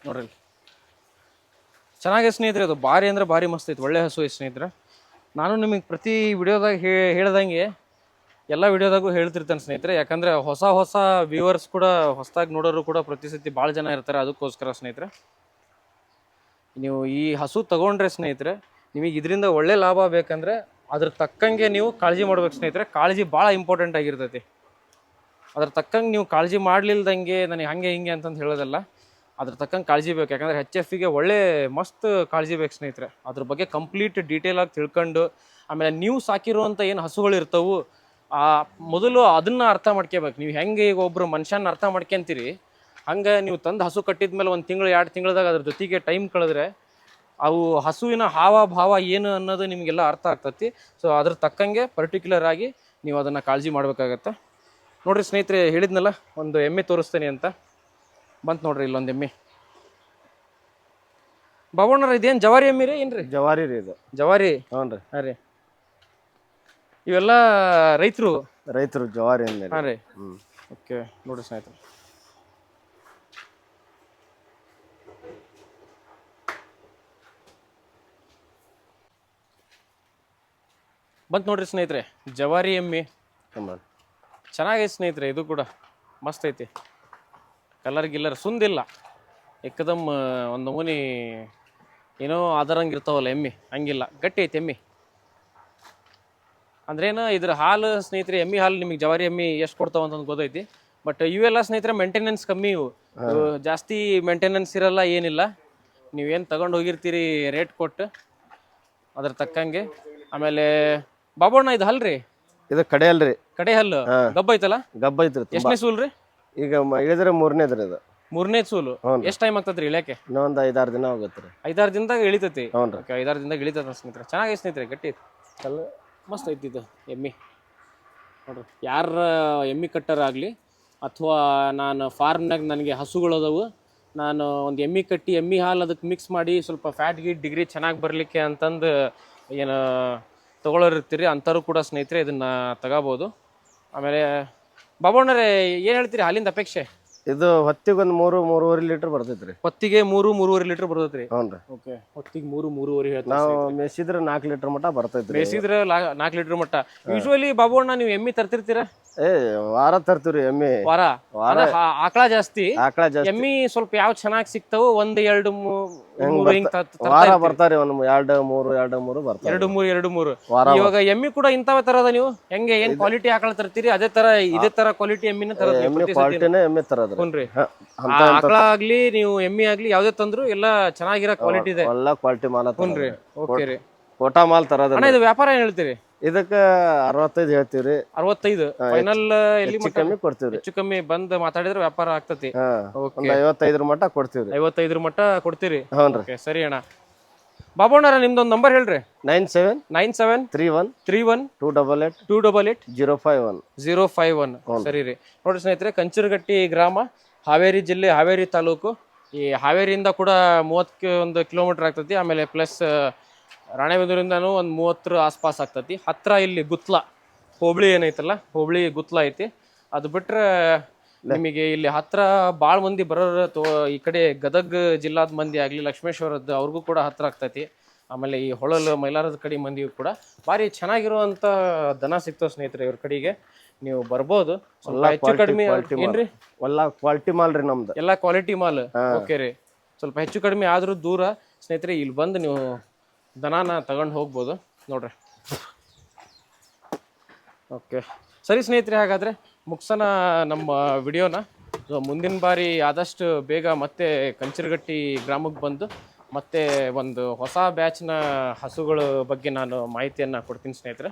ನೋಡ್ರಿ. ಚೆನ್ನಾಗಿ ಸ್ನೇಹಿತರೆ ಅದು. ಭಾರಿ ಅಂದ್ರೆ ಭಾರಿ ಮಸ್ತ್ ಐತೆ. ಒಳ್ಳೆ ಹಸು ಸ್ನೇಹಿತರೆ. ನಾನು ನಿಮಗೆ ಪ್ರತಿ ವಿಡಿಯೋದಾಗ ಹೇಳ್ದಂಗೆ ಎಲ್ಲ ವಿಡಿಯೋದಾಗೂ ಹೇಳ್ತಿರ್ತೇನೆ ಸ್ನೇಹಿತರೆ. ಯಾಕಂದರೆ ಹೊಸ ಹೊಸ ವ್ಯೂವರ್ಸ್ ಕೂಡ ಹೊಸದಾಗಿ ನೋಡೋರು ಕೂಡ ಪ್ರತಿ ಸತಿ ಭಾಳ ಜನ ಇರ್ತಾರೆ. ಅದಕ್ಕೋಸ್ಕರ ಸ್ನೇಹಿತರೆ. ನೀವು ಈ ಹಸು ತಗೊಂಡ್ರೆ ಸ್ನೇಹಿತರೆ, ನಿಮಗೆ ಇದರಿಂದ ಒಳ್ಳೆ ಲಾಭ ಬೇಕಂದ್ರೆ ಅದ್ರ ತಕ್ಕಂಗೆ ನೀವು ಕಾಳಜಿ ಮಾಡ್ಬೇಕು ಸ್ನೇಹಿತರೆ. ಕಾಳಜಿ ಭಾಳ ಇಂಪಾರ್ಟೆಂಟ್ ಆಗಿರ್ತೈತಿ. ಅದ್ರ ತಕ್ಕಂಗೆ ನೀವು ಕಾಳಜಿ ಮಾಡಲಿಲ್ದಂಗೆ, ನನಗೆ ಹಂಗೆ ಹಿಂಗೆ ಅಂತಂದು ಹೇಳೋದಲ್ಲ. ಅದ್ರ ತಕ್ಕಂಗೆ ಕಾಳಜಿ ಬೇಕು. ಯಾಕಂದ್ರೆ ಹೆಚ್ ಎಫ್ಗೆ ಒಳ್ಳೆ ಮಸ್ತ್ ಕಾಳಜಿ ಬೇಕು ಸ್ನೇಹಿತರೆ. ಅದ್ರ ಬಗ್ಗೆ ಕಂಪ್ಲೀಟ್ ಡೀಟೇಲ್ ಆಗಿ ತಿಳ್ಕೊಂಡು, ಆಮೇಲೆ ನೀವು ಸಾಕಿರುವಂಥ ಏನು ಹಸುಗಳು ಇರ್ತವು, ಆ ಮೊದಲು ಅದನ್ನ ಅರ್ಥ ಮಾಡ್ಕೋಬೇಕು. ನೀವು ಹೆಂಗೆ ಈಗ ಒಬ್ಬರು ಮನುಷ್ಯನ ಅರ್ಥ ಮಾಡ್ಕೊಂತೀರಿ? ಹಂಗೆ ನೀವು ತಂದು ಹಸು ಕಟ್ಟಿದ ಮೇಲೆ ಒಂದು ತಿಂಗಳು, ಎರಡು ತಿಂಗಳದಾಗ ಅದ್ರ ಜೊತೆಗೆ ಟೈಮ್ ಕಳೆದ್ರೆ ಅವು ಹಸುವಿನ ಹಾವ ಭಾವ ಏನು ಅನ್ನೋದು ನಿಮಗೆಲ್ಲ ಅರ್ಥ ಆಗ್ತತಿ. ಸೊ ಅದ್ರ ತಕ್ಕಂಗೆ ಪರ್ಟಿಕ್ಯುಲರ್ ಆಗಿ ನೀವು ಅದನ್ನು ಕಾಳಜಿ ಮಾಡಬೇಕಾಗತ್ತೆ. ನೋಡಿರಿ ಸ್ನೇಹಿತರೆ, ಹೇಳಿದ್ನಲ್ಲ, ಒಂದು ಎಮ್ಮೆ ತೋರಿಸ್ತೇನೆ ಅಂತ. ಬಂತು ನೋಡ್ರಿ ಇಲ್ಲೊಂದು ಎಮ್ಮಿ. ಬಾಬಣ್ಣರ ಇದೇನು ಜವಾರಿ ಎಮ್ಮಿ ರೀ ಏನ್ರಿ? ಜವಾರಿ ರೀ ಇದು. ಜವಾರಿ? ಹ್ಞೂ ರೀ ಹಾಂ ರೀ. ಇವೆಲ್ಲ ರೈತರು? ರೈತರು ಜವಾರಿ ಅಂದ್ಮೇಲೆ ಹಾಂ ರೀ. ಹ್ಞೂ ಓಕೆ ನೋಡ್ರಿ ಸ್ನೇಹಿತರೆ. ಬಂತು ನೋಡ್ರಿ ಸ್ನೇಹಿತರೆ ಜವಾರಿ ಎಮ್ಮಿ. ಚೆನ್ನಾಗೈತೆ ಸ್ನೇಹಿತರೆ ಇದು ಕೂಡ. ಮಸ್ತ್ ಐತಿ. ಕಲರ್ ಗಿಲ್ಲರ್ ಸುಂದಿಲ್ಲ. ಏಕದಮ್ ಒಂದು ಮುನಿ ಏನೋ ಅದರಂಗೆ ಇರ್ತಾವಲ್ಲ ಎಮ್ಮಿ ಹಂಗಿಲ್ಲ. ಗಟ್ಟಿ ಐತೆ ಎಮ್ಮಿ. ಅಂದ್ರೇನು ಇದ್ರ ಹಾಲು ಸ್ನೇಹಿತರೆ ಎಮ್ಮಿ ಹಾಲು ನಿಮಗೆ ಜವಾರಿ ಎಮ್ಮಿ ಎಷ್ಟು ಕೊಡ್ತಾವ ಅಂತ ಗೊತ್ತೈತಿ. ಬಟ್ ಇವೆಲ್ಲ ಸ್ನೇಹಿತರೆ ಮೇಂಟೆನೆನ್ಸ್ ಕಮ್ಮಿ ಇವು. ಜಾಸ್ತಿ ಮೇಂಟೆನೆನ್ಸ್ ಇರಲ್ಲ ಏನಿಲ್ಲ. ನೀವೇನು ತಗೊಂಡು ಹೋಗಿರ್ತೀರಿ ರೇಟ್ ಕೊಟ್ಟು ಅದ್ರ ತಕ್ಕಂಗೆ. ಆಮೇಲೆ ಬಾಬಣ್ಣ ಇದು ಹಲ್ರಿ? ಇದು ಕಡೆ ಅಲ್ರಿ ಕಡೆ ಹಲ್ಲು? ಗಬ್ಬೈತಲ್ಲ? ಗಬ್ಬ ಐತಲ್ಲ ಗಬ್ಬ ಐತ್ರಿ ಎಷ್ಟನೇ ಸೂಲ್ ರೀ ಈಗ ಮ- ಇಳಿದ್ರೆ ಮೂರನೇದ್ರಿ ಇದು ಮೂರನೇ ಸೂಲು. ಹ್ಞೂ ಎಷ್ಟು ಟೈಮ್ ಆಗ್ತದ್ರಿ ಇಳಿಯಕ್ಕೆ? ಇನ್ನೊಂದು ಒಂದು ಐದಾರು ದಿನ ಹೋಗುತ್ತೆ ರೀ. ಐದಾರು ದಿನದಾಗ ಇಳಿತೈತಿ? ಹ್ಞೂ ರೀ. ಐದಾರು ದಿನದಾಗ ಇಳಿತದ ಸ್ನೇಹಿತರೆ. ಚೆನ್ನಾಗಿ ಸ್ನೇಹಿತರೆ ಗಟ್ಟಿ ಐತಿ ಕಲ್ಲು ಮಸ್ತ್ ಐತಿ ಇದು ಎಮ್ಮಿ. ನೋಡ್ರಿ ಯಾರ ಎಮ್ಮಿ ಕಟ್ಟರ್ ಆಗಲಿ ಅಥವಾ ನಾನು ಫಾರ್ಮ್ನಾಗ ನನಗೆ ಹಸುಗಳದವು ನಾನು ಒಂದು ಎಮ್ಮಿ ಕಟ್ಟಿ ಎಮ್ಮಿ ಹಾಲು ಅದಕ್ಕೆ ಮಿಕ್ಸ್ ಮಾಡಿ ಸ್ವಲ್ಪ ಫ್ಯಾಟ್ ಗೀಟ್ ಡಿಗ್ರಿ ಚೆನ್ನಾಗಿ ಬರಲಿಕ್ಕೆ ಅಂತಂದು ಏನು ತೊಗೊಳ್ಳೋರಿರ್ತೀರಿ ಇರ್ತೀರಿ ಅಂಥವ್ರು ಕೂಡ ಸ್ನೇಹಿತರೆ ಇದನ್ನು ತಗೋಬೋದು. ಆಮೇಲೆ ಬಾಬಣ್ಣರೇ ಏನ್ ಹೇಳ್ತೀರಿ ಹಾಲಿಂದ ಅಪೇಕ್ಷೆ? ಇದು ಹೊತ್ತಿಗೊಂದು ಮೂರು ಮೂರುವರೆ ಲೀಟರ್ ಬರ್ತೈತ್ರಿ. ಹೊತ್ತಿಗೆ ಮೂರು ಮೂರುವರೆ ಲೀಟರ್ ಬರ್ತೈತ್ರಿ? ಹ್ಞೂ ಓಕೆ. ಹೊತ್ತಿಗೆ ಮೂರು ಮೂರುವರೆ ಹೇಳ್ತಾರೆ ನಾವು ಮೇಸಿದ್ರೆ ನಾಲ್ಕು ಲೀಟರ್ ಮಟ್ಟ ಬರ್ತೈತ್ರಿ. ಮೇಸಿದ್ರೆ ನಾಲ್ಕು ಲೀಟರ್ ಮಟ್ಟ. ಯೂಶ್ವಲಿ ಬಾಬುಣ್ಣ ನೀವು ಎಮ್ಮಿ ತರ್ತಿರ್ತೀರಾ? ಏ ವಾರ ತರ್ತೀವ್ರಿ ಎಮ್ಮೆ. ವಾರ? ಆಕಳ ಜಾಸ್ತಿ. ಆಕಳ ಜಾಸ್ತಿ. ಎಮ್ಮಿ ಸ್ವಲ್ಪ ಯಾವ ಚೆನ್ನಾಗಿ ಸಿಗ್ತಾವು ಒಂದ್ ಎರಡು ಮೂ- ವಾರ ಬರ್ತಾರೆ ಒಂದು ಎರಡು ಮೂರು ಎರಡು ಮೂರು ಬರ್ತಾರೆ. ಎರಡು ಮೂರು ಎರಡು ಮೂರು. ಇವಾಗ ಎಮ್ಮಿ ಕೂಡ ಇಂಥವ ತರದ ನೀವು? ಹೆಂಗೆ ಏನ್ ಕ್ವಾಲಿಟಿ ಆಕಳ ತರ್ತೀರಿ? ಅದೇ ತರ ಇದೇ ತರ ಕ್ವಾಲಿಟಿ ಎಮ್ಮಿನ ತರದ್ ಎಮ್ಮಿ? ಕ್ವಾಲಿಟಿನೇ ಎಮ್ಮೆ ತರದ್ರಿ ಹುನ್ರಿ ಆಕಳ ಆಗ್ಲಿ ನೀವು ಎಮ್ಮಿ ಆಗ್ಲಿ ಯಾವ್ದೇ ತಂದ್ರು ಎಲ್ಲ ಚೆನ್ನಾಗಿರೋ ಕ್ವಾಲಿಟಿ ಇದೆ. ಎಲ್ಲಾ ಕ್ವಾಲಿಟಿ ಮಾಲ ಹುನ್ರಿ ಓಕೆ ರೀ. ಕೋಟಾ ಮಾಲ್ ತರ ಅಣ್ಣ ಇದು ವ್ಯಾಪಾರ ಏನ್ ಹೇಳ್ತೀರಿ? ಇದಕ್ಕ ಅರವತ್ತೈದು ಹೇಳ್ತೀವ್ರಿ. ಅರವತ್ತೈದು. ಫೈನಲ್ ಎಲ್ಲಿ ಹೆಚ್ಚು ಮಟ್ಟ? ಕಮ್ಮಿ ಕೊಡ್ತೀವ್ರಿ. ಹೆಚ್ಚು ಕಮ್ಮಿ ಬಂದ್ ಮಾತಾಡಿದ್ರೆ ವ್ಯಾಪಾರ ಆಗ್ತತಿ. ಹಾ ಒಂದ್ ಐವತ್ತೈದ್ರ ಮಟ್ಟ ಕೊಡ್ತೀವ್ರಿ. ಐವತ್ತೈದ್ರ ಮಟ್ಟ ಕೊಡ್ತೀರಿ? ಸರಿ ಅಣ್ಣ. ಬಾಬಣ್ಣರ ನಿಮ್ದೊಂದು ನಂಬರ್ ಹೇಳ್ರಿ. Nine seven nine seven three one three one two double eight two double eight zero five one. Zero five one. ಸರಿ ರೀ. ನೋಡ್ರಿ ಸ್ನೇಹಿತರೆ ಕಂಚರಗಟ್ಟಿ ಗ್ರಾಮ ಹಾವೇರಿ ಜಿಲ್ಲೆ ಹಾವೇರಿ ತಾಲೂಕು. ಈ ಹಾವೇರಿಯಿಂದ ಕೂಡ ಮೂವತ್ತು ಒಂದು ಕಿಲೋಮೀಟರ್ ಆಗ್ತತಿ. ಆಮೇಲೆ ಪ್ಲಸ್ ರಾಣೆಬೆನ್ನೂರಿಂದನೂ ಒಂದು ಮೂವತ್ತರ ಆಸ್ಪಾಸ್ ಆಗ್ತತಿ. ಹತ್ರ ಇಲ್ಲಿ ಗುತ್ಲ ಹೋಬಳಿ ಏನೈತಲ್ಲ ಹೋಬಳಿ ಗುತ್ಲ ಐತಿ. ಅದು ಬಿಟ್ರೆ ನಿಮಗೆ ಇಲ್ಲಿ ಹತ್ರ ಭಾಳ ಮಂದಿ ಬರೋರು ತೋ ಈ ಕಡೆ ಗದಗ ಜಿಲ್ಲಾದ ಮಂದಿ ಆಗಲಿ ಲಕ್ಷ್ಮೇಶ್ವರದ್ದು ಅವ್ರಿಗೂ ಕೂಡ ಹತ್ರ ಆಗ್ತೈತಿ. ಆಮೇಲೆ ಈ ಹೊಳಲು ಮೈಲಾರದ ಕಡೆ ಮಂದಿಗೂ ಕೂಡ ಭಾರಿ ಚೆನ್ನಾಗಿರುವಂಥ ದನ ಸಿಗ್ತಾವ ಸ್ನೇಹಿತರೆ ಇವ್ರ ಕಡೆಗೆ. ನೀವು ಬರ್ಬೋದು. ಸ್ವಲ್ಪ ಹೆಚ್ಚು ಕಡಿಮೆ ಏನ್ರಿ? ಒಳ್ಳೆ ಕ್ವಾಲಿಟಿ ಮಾಲ್ ರೀ ನಮ್ದು. ಎಲ್ಲ ಕ್ವಾಲಿಟಿ ಮಾಲ್. ಓಕೆ ರೀ. ಸ್ವಲ್ಪ ಹೆಚ್ಚು ಕಡಿಮೆ ಆದ್ರೂ ದೂರ. ಸ್ನೇಹಿತರೆ ಇಲ್ಲಿ ಬಂದು ನೀವು ದನಾನ ತಗೊಂಡು ಹೋಗ್ಬೋದು. ನೋಡ್ರಿ. ಓಕೆ ಸರಿ ಸ್ನೇಹಿತರೆ, ಹಾಗಾದರೆ ಮುಗ್ಸೋಣ ನಮ್ಮ ವಿಡಿಯೋನ. ಸೊ ಮುಂದಿನ ಬಾರಿ ಆದಷ್ಟು ಬೇಗ ಮತ್ತೆ ಕಂಚರಗಟ್ಟಿ ಗ್ರಾಮಕ್ಕೆ ಬಂದು ಮತ್ತೆ ಒಂದು ಹೊಸ ಬ್ಯಾಚ್ನ ಹಸುಗಳ ಬಗ್ಗೆ ನಾನು ಮಾಹಿತಿಯನ್ನು ಕೊಡ್ತೀನಿ ಸ್ನೇಹಿತರೆ.